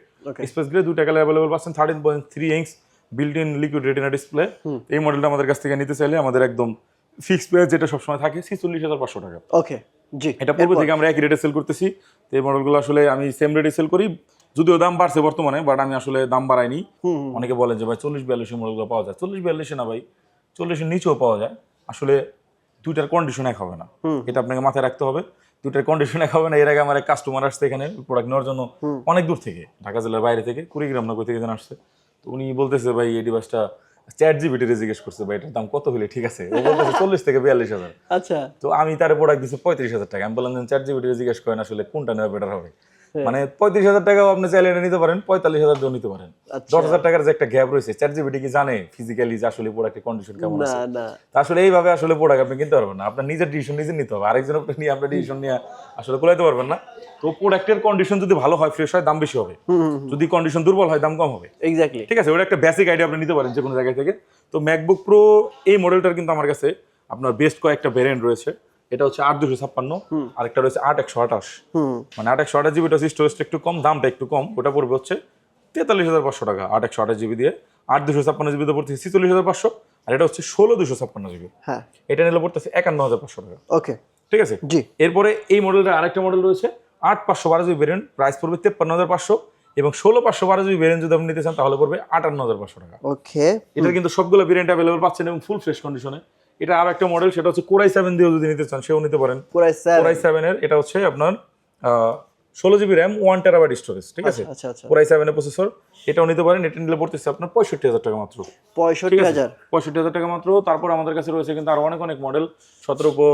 স্পেস গ্রে দুইটা কালার অ্যাভেলেবল পাচ্ছেন thirteen point three inch built in liquid retina display এই মডেলটা আমাদের কাছ থেকে নিতে চাইলে আমাদের একদম ফিক্স প্রাইস যেটা সবসময় থাকে ছিচল্লিশ হাজার পাঁচশো টাকা। ওকে জি এটা পূর্ব থেকে আমরা একই রেটে সেল করতেছি। তো এই মডেলগুলো আসলে আমি সেম রেটে সেল করি। যদিও দাম বাড়ছে বর্তমানে বাট আমি আসলে দাম বাড়াইনি। অনেকে বলেন যে ভাই চল্লিশ বিয়াল্লিশের মডেলগুলো পাওয়া যায়। চল্লিশ বিয়াল্লিশে না ভাই চল্লিশের নিচেও পাওয়া যায়। আসলে দুইটার কন্ডিশন এক হবে না। এটা আপনাকে মাথায় রাখতে হবে। দুটার কন্ডিশন এক হবে না। এর আগে আমার এক কাস্টমার আসছে এখানে প্রোডাক্ট নেওয়ার জন্য অনেক দূর থেকে ঢাকা জেলার বাইরে থেকে কুড়িগ্রাম নগর থেকে যেন আসছে। তো উনি বলতেছে ভাই এই ডিভাইসটা চ্যাট জিবিটিতে জিজ্ঞেস করছে ভাই এটার দাম কত হলে ঠিক আছে? ও বলতেছে চল্লিশ থেকে বিয়াল্লিশ হাজার। আচ্ছা। তো আমি তার প্রোডাক্ট দিচ্ছি পঁয়ত্রিশ হাজার টাকা। আমি বললাম চ্যাট জিবিটিতে জিজ্ঞেস করেন আসলে কোনটা নেওয়া বেটার হবে? মানে পঁয়ত্রিশ হাজার টাকাও আপনি চাইলে এটা নিতে পারেন পঁয়তাল্লিশ হাজার দিয়েও নিতে পারেন। আচ্ছা। দশ হাজার টাকার যে একটা গ্যাপ রয়েছে চ্যাট জিবিটি কি জানে ফিজিক্যালি যে আসলে প্রোডাক্টের কন্ডিশন কেমন না আছে? আসলে এইভাবে আসলে প্রোডাক্ট আপনি কিনতে পারবেন না। আপনার নিজের ডিসিশন নিজে নিতে হবে। আরেকজন আপনি নিয়ে আপনার ডিসিশন নিয়ে আসলে কোলাইতে পারবেন না। তো প্রোডাক্টের কন্ডিশন যদি ভালো হয় ফ্রেশ হয় দাম বেশি হবে। যদি কন্ডিশন দুর্বল হয় দাম কম হবে। এক্স্যাক্টলি ঠিক আছে? ওটা একটা বেসিক আইডিয়া আপনি নিতে পারেন যে কোনো জায়গা থেকে। তো ম্যাকবুক প্রো এই মডেলটার কিন্তু আমার কাছে আপনার বেস্ট কয়েকটা ভ্যারিয়েন্ট রয়েছে। এটা হচ্ছে আট দুশো ছাপ্পান্ন আর একটা রয়েছে আট একশো আঠাশ। মানে আট একশো আঠাশ জিবিটা স্টোরেজটা একটু কম দামটা একটু কম ওটা পড়বে হচ্ছে তেতাল্লিশ হাজার পাঁচশো টাকা আট একশো আঠাশ জিবি দিয়ে। আট দুশো ছাপ্পান্ন জিবিতে পড়তেছে ছিচল্লিশ হাজার পাঁচশো আর এটা হচ্ছে ষোলো দুশো ছাপ্পান্ন জিবি। হ্যাঁ। এটা নিলে পড়তেছে একান্ন হাজার পাঁচশো টাকা। ওকে। ঠিক আছে? জি। এরপরে এই মডেলটা আরেকটা মডেল রয়েছে আট পাঁচশো বারো জিবি ভেরিয়েন্ট প্রাইস পড়বে তেপ্পান্ন হাজার পাঁচশো এবং ষোলো পাঁচশো বারো জিবি ভেরিয়েন্ট যদি আপনি নিতে চান তাহলে পড়বে আটান্ন হাজার পাঁচশো টাকা। ওকে। এটা কিন্তু সবগুলো ভেরিয়েন্ট অ্যাভেলেবল পাচ্ছেন এবং ফুল ফ্রেশ কন্ডিশনে এটা আর একটা মডেল সেটা হচ্ছে কোরাই সেভেন দিয়েও যদি নিতে চান সেও নিতে পারেন। কোরাই সেভেনের এটা হচ্ছে আপনার ষোলো GB RAM one terabyte storage ঠিক আছে? কোরাই সেভেনের প্রসেসর এটাও নিতে পারেন এটা নিলে পড়তেছে আপনার পঁয়ষট্টি হাজার টাকা মাত্র। পঁয়ষট্টি হাজার। পঁয়ষট্টি হাজার টাকা মাত্র। তারপর আমাদের কাছে রয়েছে কিন্তু আরও অনেক অনেক মডেল সতেরো উপর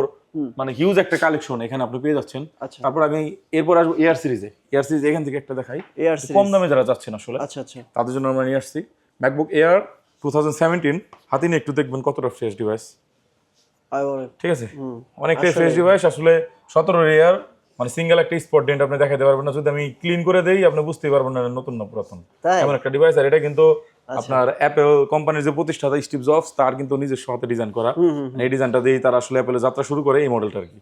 মানে হিউজ একটা কালেকশন এখানে আপনি পেয়ে যাচ্ছেন। আচ্ছা। তারপর আমি এরপর আসব এয়ার সিরিজে এয়ার সিরিজ এখান থেকে একটা দেখাই। এয়ার কম দামে যারা যাচ্ছেন আসলে আচ্ছা আচ্ছা। তাদের জন্য আমরা নিয়ে আসছি। MacBook Air two thousand seventeen হাতে নিয়ে একটু দেখবেন কতটা ফ্রেশ ডিভাইস ঠিক আছে? অনেকটাই ফ্রেশ ডিভাইস আসলে সতেরো মানে সিঙ্গেল একটা স্পট ডেন্ট আপনি দেখাতে পারবেন না। যদি আমি ক্লিন করে দেই আপনি বুঝতেই পারবেন না নতুন না পুরাতন। এমন একটা ডিভাইস আর এটা কিন্তু আপনার অ্যাপেল কোম্পানির যে প্রতিষ্ঠাতা স্টিভ জবস তার কিন্তু হাতে ডিজাইন করা। এই ডিজাইনটা তারা আসলে অ্যাপেলের যাত্রা শুরু করে এই মডেলটা আর কি।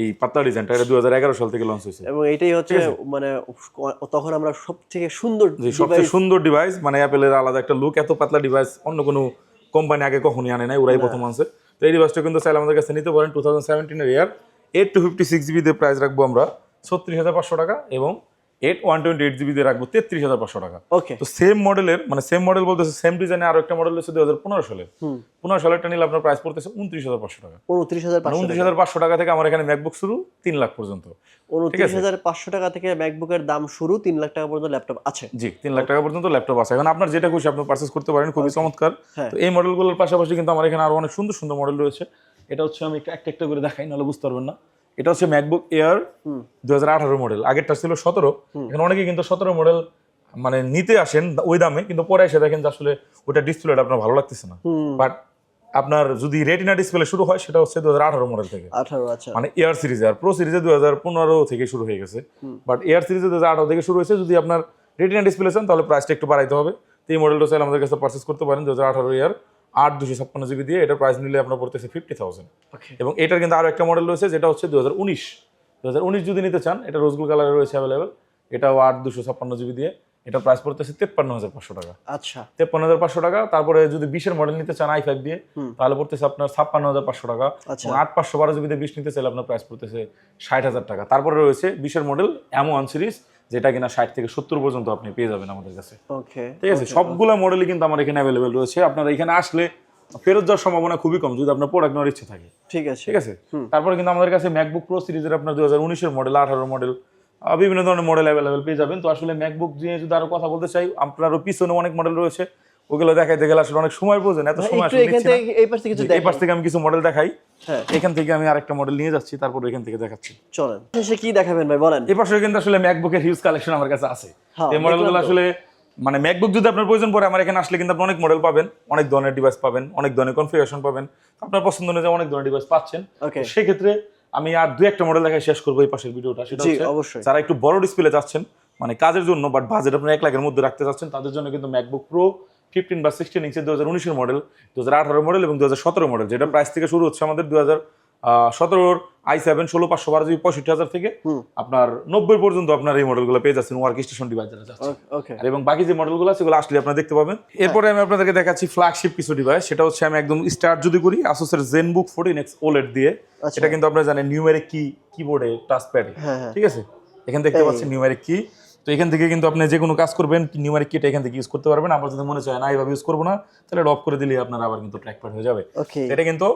এই পাতলা ডিজাইনটা এটা দু সাল থেকে লঞ্চ হয়েছে। এবং এটাই হচ্ছে মানে তখন আমরা সব থেকে সুন্দর সবচেয়ে সুন্দর ডিভাইস মানে অ্যাপেলের আলাদা একটা লুক এত পাতলা ডিভাইস অন্য কোনো কোম্পানি আগে কখনই আনে নাই ওরাই প্রথম আনছে। তো এই ডিভাইসটা কিন্তু চাইলে আমাদের কাছে নিতে পারেন। Two thousand সেভেন্টিনের year eight two fifty six GB দিয়ে প্রাইস রাখব আমরা। ছত্রিশ হাজার পাঁচশো টাকা এবং eight one twenty eight GB দিয়ে রাখব তেত্রিশ হাজার পাঁচশো টাকা। ওকে তো সেম মডেলের মানে সেম মডেল বলতেছে সেম ডিজাইনে আরও একটা মডেল হচ্ছে দুই হাজার পনেরো হুম। পনেরো সালেরটা নিলে আপনার প্রাইস পড়তেছে উনত্রিশ হাজার পাঁচশো টাকা। উনত্রিশ হাজার মানে উনত্রিশ হাজার পাঁচশো টাকা থেকে আমার এখানে ম্যাকবুক শুরু তিন লাখ পর্যন্ত। উনত্রিশ হাজার পাঁচশো টাকা থেকে ম্যাকবুকের দাম শুরু তিন লাখ টাকা পর্যন্ত ল্যাপটপ আছে। জি তিন লাখ টাকা পর্যন্ত ল্যাপটপ আছে। এখন আপনার যেটা খুশি আপনি পারচেস করতে পারেন খুবই চমৎকার। হ্যাঁ। তো এই মডেলগুলোর পাশাপাশি কিন্তু আমার এখানে আরও অনেক সুন্দর সুন্দর মডেল রয়েছে। এটা হচ্ছে আমি একটা একটা একটা করে দেখাই নাহলে বুঝতে পারবেন না। এটা হচ্ছে ম্যাকবুক এয়ার দু হাজার আঠারো মডেল আগেরটা ছিল সতেরো। এখন অনেকে কিন্তু সতেরো মডেল মানে নিতে আসেন ওই দামে কিন্তু পরে এসে দেখেন যে আসলে ওটা ডিসপ্লেটা আপনার ভালো লাগতেছে না। বাট আপনার যদি রেটিনা ডিসপ্লে শুরু হয় সেটা হচ্ছে দু হাজার আঠারো মডেল থেকে। আচ্ছা। মানে এয়ার সিরিজে আর প্রো সিরিজে দু হাজার পনেরো থেকে শুরু হয়ে গেছে। বাট এয়ার সিরিজে দু হাজার আঠারো থেকে শুরু হয়েছে যদি আপনার রেটিনা ডিসপ্লে চান তাহলে প্রাইসটা একটু বাড়াইতে হবে। তো এই মডেলটা চাইলে আমাদের কাছে পারচেস করতে পারেন দু হাজার আঠারো ইয়ার আট দুশো ছাপ্পান্ন জিবি দিয়ে এটার প্রাইস নিলে আপনার পড়তেছে ফিফটি থাউজেন্ড এবং এটার কিন্তু আরও একটা মডেল রয়েছে যেটা হচ্ছে দু হাজার উনিশ। দু হাজার উনিশ যদি নিতে চান এটা রোজগুল কালারে রয়েছে অ্যাভেলেবেল এটাও আট দুশো ছাপ্পান্ন জিবি দিয়ে এটা প্রাইস পড়তেছে তেপ্পান্ন হাজার পাঁচশো টাকা। আচ্ছা। তেপ্পান্ন হাজার পাঁচশো টাকা তারপরে যদি বিশের মডেল নিতে চান আই ফাইভ দিয়ে তাহলে পড়তেছে আপনার ছাপ্পান্ন হাজার পাঁচশো টাকা। আচ্ছা। আট পাঁচশো বারো জিবিতে বিশ নিতে চাইলে আপনার প্রাইস পড়তেছে ষাট হাজার টাকা। তারপরে রয়েছে বিশের মডেল এমন ওয়ান সিরিজ যেটা কিনা ষাট থেকে সত্তর পর্যন্ত আপনি পেয়ে যাবেন আমাদের কাছে। ওকে ঠিক আছে? সবগুলো মডেলই কিন্তু আমার এখানে অ্যাভেলেবেল রয়েছে। আপনারা এখানে আসলে ফেরত যাওয়ার সম্ভাবনা খুবই কম যদি আপনার প্রোডাক্ট নেওয়ার ইচ্ছে থাকে। ঠিক আছে। ঠিক আছে? তারপরে কিন্তু আমাদের কাছে ম্যাকবুক প্রো সিরিজের আপনার দু হাজার উনিশের মডেল আঠারো মডেল বিভিন্ন ধরনের মডেল অ্যাভেলেবেল পেয়ে যাবেন। তো আসলে ম্যাকবুক নিয়ে যদি আরও কথা বলতে চাই আপনারও পিছনে অনেক মডেল রয়েছে। ওগুলো দেখাইতে গেলে আসলে অনেক সময় প্রয়োজন এত সময় আসলে নিচ্ছি না। এই পাশ থেকে কিছু এই পাশ থেকে আমি কিছু মডেল দেখাই হ্যাঁ। এখান থেকে আমি আরেকটা মডেল নিয়ে যাচ্ছি তারপর এখান থেকে দেখাচ্ছি। চলেন। শেষে কি দেখাবেন ভাই বলেন। এই পাশে কিন্তু আসলে ম্যাকবুকের হিউজ কালেকশন আমার কাছে আছে। হ্যাঁ, এই মডেলগুলো আসলে মানে ম্যাকবুক যদি আপনার প্রয়োজন পড়ে আমার এখানে আসলে কিন্তু আপনি অনেক মডেল পাবেন অনেক ধরনের ডিভাইস পাবেন অনেক ধরনের কনফিগারেশন পাবেন। আপনার পছন্দ অনুযায়ী অনেক ধরনের ডিভাইস পাচ্ছেন। সেক্ষেত্রে আমি আর দু একটা মডেল দেখাই শেষ করব এই পাশের ভিডিওটা। সেটা হচ্ছে যারা একটু বড় ডিসপ্লে চাচ্ছেন মানে কাজের জন্য বাট বাজেট আপনি এক লাখের মধ্যে রাখতে চাচ্ছেন তাদের জন্য কিন্তু ম্যাকবুক প্রো ফিফটিন বা সিক্সটিন ইঞ্চের দু হাজার উনিশের মডেল দু হাজার আঠারো মডেল এবং দু হাজার সতেরো মডেল যেটা প্রাইস থেকে শুরু হচ্ছে আমাদের দু হাজার সতেরোর আই সেভেন ষোলো পাঁচশো বারো জিবি পঁয়ষট্টি হাজার থেকে আপনার নব্বই পর্যন্ত আপনার এই মডেলগুলো পেয়ে যাচ্ছেন ওয়ার্ক স্টেশন ডিভাইস আর এবং বাকি যে মডেলগুলো আছে সেগুলো আসলে আপনারা দেখতে পাবেন। এরপরে আমি আপনাদেরকে দেখাচ্ছি ফ্ল্যাগশিপ কিছু ডিভাইস সেটা হচ্ছে আমি একদম স্টার্ট যদি করি আসোসের জেনবুক ফোরটিন এক্স ওলেট দিয়ে আচ্ছা। এটা কিন্তু আপনারা জানেন নিউমেরিক কি কিবোর্ডে টাচ প্যাডে হ্যাঁ হ্যাঁ। ঠিক আছে? এখানে দেখতে। পাচ্ছেন নিউমেরিক কি তো এখান থেকে কিন্তু আপনি যে কোনো কাজ করবেন নিউমেরিক কিটা এখান থেকে ইউজ করতে পারবেন। আবার যদি মনে চায় না এইভাবে ইউজ করব না তাহলে অফ করে দিলে আপনার আবার কিন্তু ট্র্যাক প্যাড হয়ে যাবে। এটা কিন্তু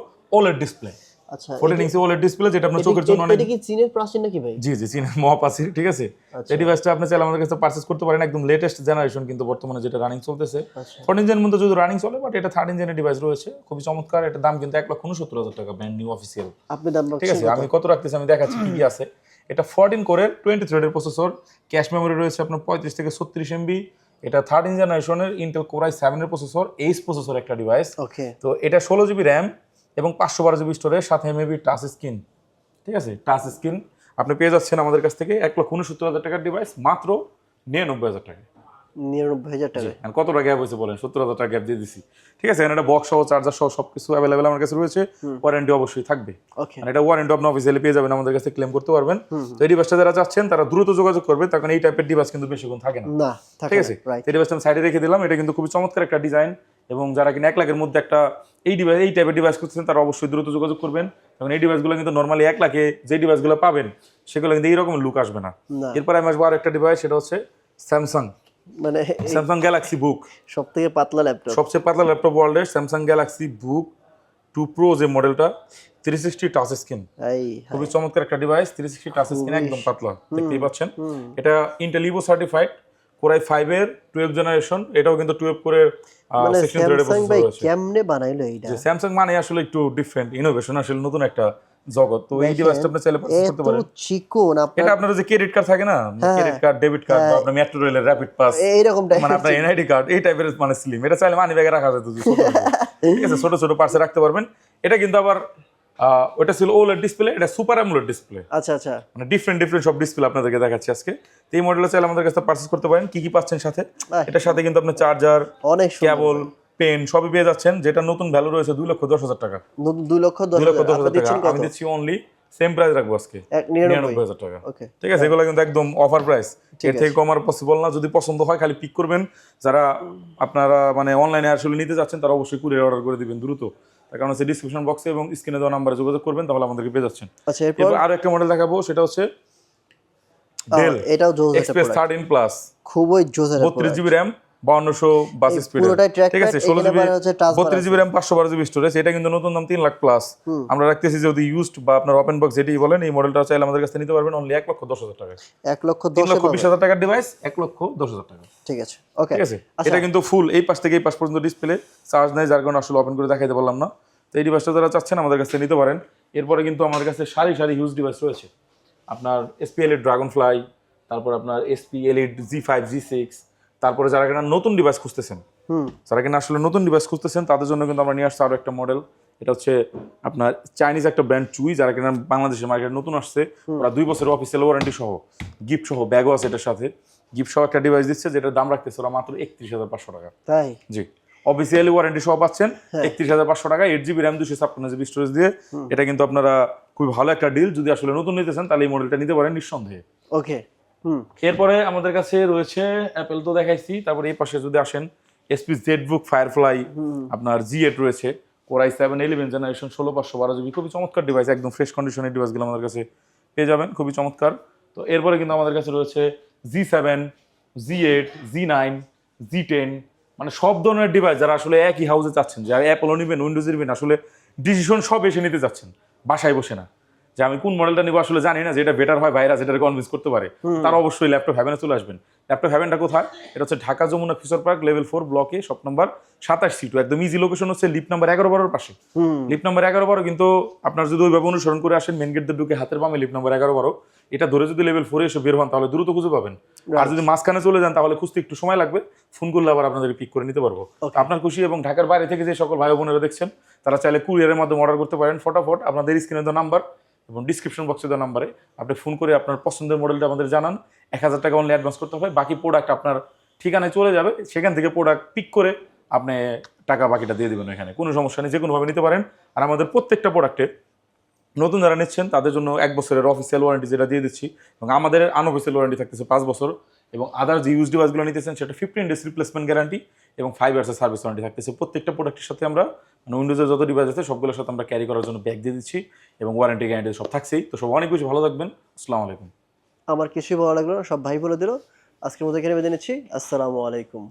ডিসপ্লে আচ্ছা ইঞ্চি ওলেড ডিসপ্লে যেটা আপনার চোখের জন্য অনেক এটা কি চীনের প্রাচীন নাকি ভাই? জি জি চীনের মহাপাসির ঠিক আছে? আচ্ছা। এই ডিভাইসটা আপনি চাইলে আমাদের কাছে পারচেস করতে পারেন। একদম লেটেস্ট জেনারেশন কিন্তু বর্তমানে যেটা রানিং চলতেছে। আচ্ছা। মধ্যে যদি রানিং চলে বাট এটা ডিভাইস রয়েছে। খুবই চমৎকার দাম কিন্তু লক্ষ হাজার টাকা ব্র্যান্ড নিউ অফিসিয়াল আপনি দাম ঠিক আছে? আমি কত রাখতেছি আমি দেখাচ্ছি কি কি আছে। এটা ফোরটিন কোরের টোয়েন্টি থ্রেডের প্রসেসর ক্যাশ মেমোরি রয়েছে আপনার পঁয়ত্রিশ থেকে ছত্রিশ এমবি এটা থার্টিন জেনারেশনের ইন্টেল কোরাই সেভেনের প্রসেসর এইচ প্রসেসর একটা ডিভাইস ওকে তো এটা ষোলো জিবি র্যাম এবং পাঁচশো বারো জিবি স্টোরেজ সাথে এমএবি টাচ স্ক্রিন ঠিক আছে? টাচ স্ক্রিন আপনি পেয়ে যাচ্ছেন আমাদের কাছ থেকে এক লক্ষ উনসত্তর হাজার টাকার ডিভাইস মাত্র নিরানব্বই হাজার টাকা নিরানব্বই হাজার টাকা কতটা গ্যাপ হয়েছে বলেন? সত্তর হাজার টাকা গ্যাপ দিয়ে দিছি। ঠিক আছে একটা বক্স সহ চার্জার সহ সব কিছু অ্যাভেলেবেল আমার কাছে রয়েছে। ওয়ারেন্টি অবশ্যই থাকবে। ওকে আর এটা ওয়ারেন্টি আপনি অফিসিয়ালি পেয়ে যাবেন আমাদের কাছে ক্লেম করতে পারবেন। তো এই ডিভাইসটা যারা চাচ্ছেন তারা দ্রুত যোগাযোগ করবে। তখন এই টাইপের ডিভাইস কিন্তু বেশিক্ষণ থাকে না। ঠিক আছে? এই ডিভাইসটা আমি সাইডে রেখে দিলাম। এটা কিন্তু খুবই চমৎকার একটা ডিজাইন এবং যারা কিনা এক লাখের মধ্যে একটা এই ডিভাইস এই টাইপের ডিভাইস করতেছেন তারা অবশ্যই দ্রুত যোগাযোগ করবেন। এবং এই ডিভাইসগুলো কিন্তু নর্মালি এক লাখে যে ডিভাইসগুলো পাবেন সেগুলো কিন্তু এইরকম লুক আসবে না। না। এরপরে আমি আসব আর একটা ডিভাইস সেটা হচ্ছে স্যামসাং মানে স্যামসাং গ্যালাক্সি বুক সব থেকে পাতলা ল্যাপটপ সবচেয়ে পাতলা ল্যাপটপ ওয়ার্ল্ডের Samsung Galaxy Book two Pro যে মডেলটা থ্রি সিক্সটি টাচ স্ক্রিন খুবই চমৎকার একটা device three sixty touch screen একদম পাতলা দেখতেই পাচ্ছেন। এটা Intel Evo certified core i five এর টুয়েলভ জেনারেশন এটাও কিন্তু টুয়েলভ করে সেকশন ভাই রয়েছে কেমনে বানাইলো এইটা? যে স্যামসাং মানে আসলে একটু ডিফারেন্ট ইনোভেশন আসলে নতুন একটা জগৎ। তো এই ডিভাইসটা আপনি চাইলে purchase করতে পারেন। চিকন এটা আপনার আপনার যে ক্রেডিট কার্ড থাকে না। ক্রেডিট কার্ড ডেবিট কার্ড বা আপনার মেট্রো রেলের র্যাপিড পাস এইরকম মানে আপনার এনআইডি কার্ড এই টাইপের মানে স্লিম এটা চাইলে মানি ব্যাগে রাখা ছোট ঠিক আছে ছোট ছোট পার্সে রাখতে পারবেন। এটা কিন্তু আবার ওটা ছিল ওলেড ডিসপ্লে এটা সুপার অ্যামুলেট ডিসপ্লে আচ্ছা আচ্ছা। মানে ডিফারেন্ট ডিফারেন্ট সব ডিসপ্লে আপনাদেরকে দেখাচ্ছি আজকে। তো এই মডেলটা চাইলে আমাদের কাছে পারচেস করতে পারেন। কি কি পাচ্ছেন সাথে? এটার সাথে কিন্তু আপনার চার্জার অনেক কেবল পেন সবই পেয়ে যাচ্ছেন যেটা নতুন ভ্যালু রয়েছে দুই লক্ষ দশ হাজার টাকা। দুই লক্ষ দশ হাজার। টাকা। আমি দিচ্ছি অনলি সেম প্রাইস রাখব আজকে। নিরানব্বই। হাজার টাকা। ঠিক আছে এগুলো কিন্তু একদম অফার প্রাইস এর থেকে কমার পসিবল না। যদি পছন্দ হয় খালি পিক করবেন। যারা আপনারা মানে অনলাইনে আসলে নিতে যাচ্ছেন তারা অবশ্যই কুরিয়ার অর্ডার করে দিবেন দ্রুত। তার কারণ হচ্ছে ডিসক্রিপশন বক্সে এবং স্ক্রিনে দেওয়া নাম্বারে যোগাযোগ করবেন তাহলে আমাদেরকে পেয়ে যাচ্ছেন। আচ্ছা এরপর? এরপর আরও একটা মডেল দেখাবো সেটা হচ্ছে ডেল এটাও জোস এক্সপ্রেস থার্টিন প্লাস খুবই জোস বত্রিশ জিবি র্যাম বাউন্নশো বাস স্পিড ঠিক আছে ষোলো জিবি বত্রিশ জিবি র্যাম পাঁচশো বারো জিবি স্টোরেজ এটা কিন্তু নতুন দাম তিন লাখ প্লাস আমরা রাখতেছি যদি ইউজড বা আপনার ওপেন বক্স যেটি বলেন এই মডেলটা চাইলে আমাদের কাছে নিতে পারবেন অনলি এক লক্ষ দশ হাজার টাকা এক লক্ষ দশ লক্ষ বিশ হাজার টাকার ডিভাইস এক লক্ষ দশ হাজার টাকা ঠিক আছে ওকে ঠিক আছে? আচ্ছা। এটা কিন্তু ফুল এই পাশ থেকে এই পাশ পর্যন্ত ডিসপ্লে চার্জ নেই যার কারণে আসলে ওপেন করে দেখাইতে পারলাম না। তো এই ডিভাইসটা যারা চাচ্ছেন আমাদের কাছে নিতে পারেন। এরপরে কিন্তু আমাদের কাছে সারি সারি হিউজ ডিভাইস রয়েছে। আপনার এসপিএল এর ড্রাগন ফ্লাই তারপর আপনার এসপিএল এর জি ফাইভ জি সিক্স তারপরে যারা কিনা নতুন ডিভাইস খুঁজতেছেন যারা কিনা আসলে নতুন ডিভাইস খুঁজতেছেন তাদের জন্য কিন্তু আমরা নিয়ে আসছি আরও একটা মডেল এটা হচ্ছে আপনার চাইনিজ একটা ব্র্যান্ড চুই যারা কিনা বাংলাদেশের মার্কেটে নতুন আসছে। ওরা দুই বছরের অফিসিয়াল ওয়ারেন্টি সহ গিফট সহ ব্যাগও আছে এটার সাথে। গিফট সহ একটা ডিভাইস দিচ্ছে যেটা দাম রাখতেছে ওরা মাত্র একত্রিশ হাজার পাঁচশো টাকা। তাই? জি। অফিসিয়ালি ওয়ারেন্টি সহ পাচ্ছেন একত্রিশ হাজার পাঁচশো টাকা এইট জিবি র্যাম দুশো ছাপ্পান্ন জিবি স্টোরেজ দিয়ে। এটা কিন্তু আপনারা খুবই ভালো একটা ডিল যদি আসলে নতুন নিতেছেন তাহলে এই মডেলটা নিতে পারেন নিঃসন্দেহে। ওকে এরপরে আমাদের কাছে রয়েছে অ্যাপেল তো দেখাইছি তারপরে এই পাশে যদি আসেন এসপি জেড বুক ফায়ারফ্লাই আপনার জি এট রয়েছে কোরাই সেভেন ইলেভেন জেনারেশন ষোলো পাঁচশো বারো জিবি খুবই চমৎকার ডিভাইস একদম ফ্রেশ কন্ডিশনের ডিভাইসগুলো আমাদের কাছে পেয়ে যাবেন খুবই চমৎকার। তো এরপরে কিন্তু আমাদের কাছে রয়েছে G seven G eight G nine G ten মানে সব ধরনের ডিভাইস যারা আসলে একই হাউসে চাচ্ছেন যে অ্যাপেলও নেবেন উইন্ডোজ নেবেন আসলে ডিসিশন সব এসে নিতে চাচ্ছেন বাসায় বসে না। যে আমি কোন মডেলটা নিবো আসলে জানি না যে এটা বেটার হয় ভাইরাস এটা কনভিন্স করতে পারে। তারা অবশ্যই ল্যাপটপ হ্যাভেনে চলে আসবেন। ল্যাপটপ হ্যাভেনটা কোথায়? এটা হচ্ছে Dhaka Jamuna future park level four ব্লকে শপ নাম্বার সাতাশ সিটু একদম ইজি লোকেশন হচ্ছে লিপ নাম্বার এগারো বারোর পাশে। লিপ নাম্বার এগারো বারো কিন্তু আপনার যদি ওইভাবে অনুসরণ করে আসেন মেন গেট ঢুকে হাতের বামে লিপ নাম্বার এগারো বারো। এটা ধরে যদি লেভেল ফোরে এসে বের হন তাহলে দ্রুত খুঁজে পাবেন। আর যদি মাঝখানে চলে যান তাহলে খুঁজতে একটু সময় লাগবে। ফোন করলে আবার আপনাদের পিক করে নিতে পারব। আপনার খুশি এবং ঢাকার বাইরে থেকে যে সকল ভাই বোনেরা দেখছেন তারা চাইলে কুরিয়ারের মাধ্যমে অর্ডার করতে পারেন। ফটাফট আপনাদের স্ক্রিনে দেওয়া নাম্বার এবং ডিসক্রিপশন বক্সে দেওয়া নাম্বারে আপনি ফোন করে আপনার পছন্দের মডেলটা আমাদের জানান। এক হাজার টাকা অনলি অ্যাডভান্স করতে হবে। বাকি প্রোডাক্ট আপনার ঠিকানায় চলে যাবে। সেখান থেকে প্রোডাক্ট পিক করে আপনি টাকা বাকিটা দিয়ে দেবেন এখানে। কোনো সমস্যা নেই যে কোনোভাবে নিতে পারেন। আর আমাদের প্রত্যেকটা প্রোডাক্টে নতুন যারা নিচ্ছেন, তাদের জন্য এক বছরের অফিসিয়াল ওয়ারেন্টি যেটা দিয়ে দিচ্ছি। এবং আমাদের আনঅফিসিয়াল ওয়ারেন্টি থাকতেছে পাঁচ বছর। এবং আদার যে ইউজ ডিভাইসগুলো নিতেছেন, সেটা ফিফটিন ডেজ রিপ্লেসমেন্ট গ্যারান্টি এবং ফাইভ ইয়ার্সের সার্ভিস ওয়ারেন্টি থাকতেছে। প্রত্যেকটা প্রোডাক্টের সাথে আমরা মানে উইন্ডোজের যত ডিভাইস আছে, সবগুলোর সাথে আমরা ক্যারি করার জন্য ব্যাগ দিয়ে দিচ্ছি এবং ওয়ারেন্টি গ্যারান্টি সব থাকছেই। তো সব অনেক বেশি ভালো থাকবেন। আসসালামু আলাইকুম। আমার কিছুই ভালো লাগল সব ভাই বলে দিল আজকের মধ্যে এখানে বেঁধে নিচ্ছি। আসসালামু আলাইকুম।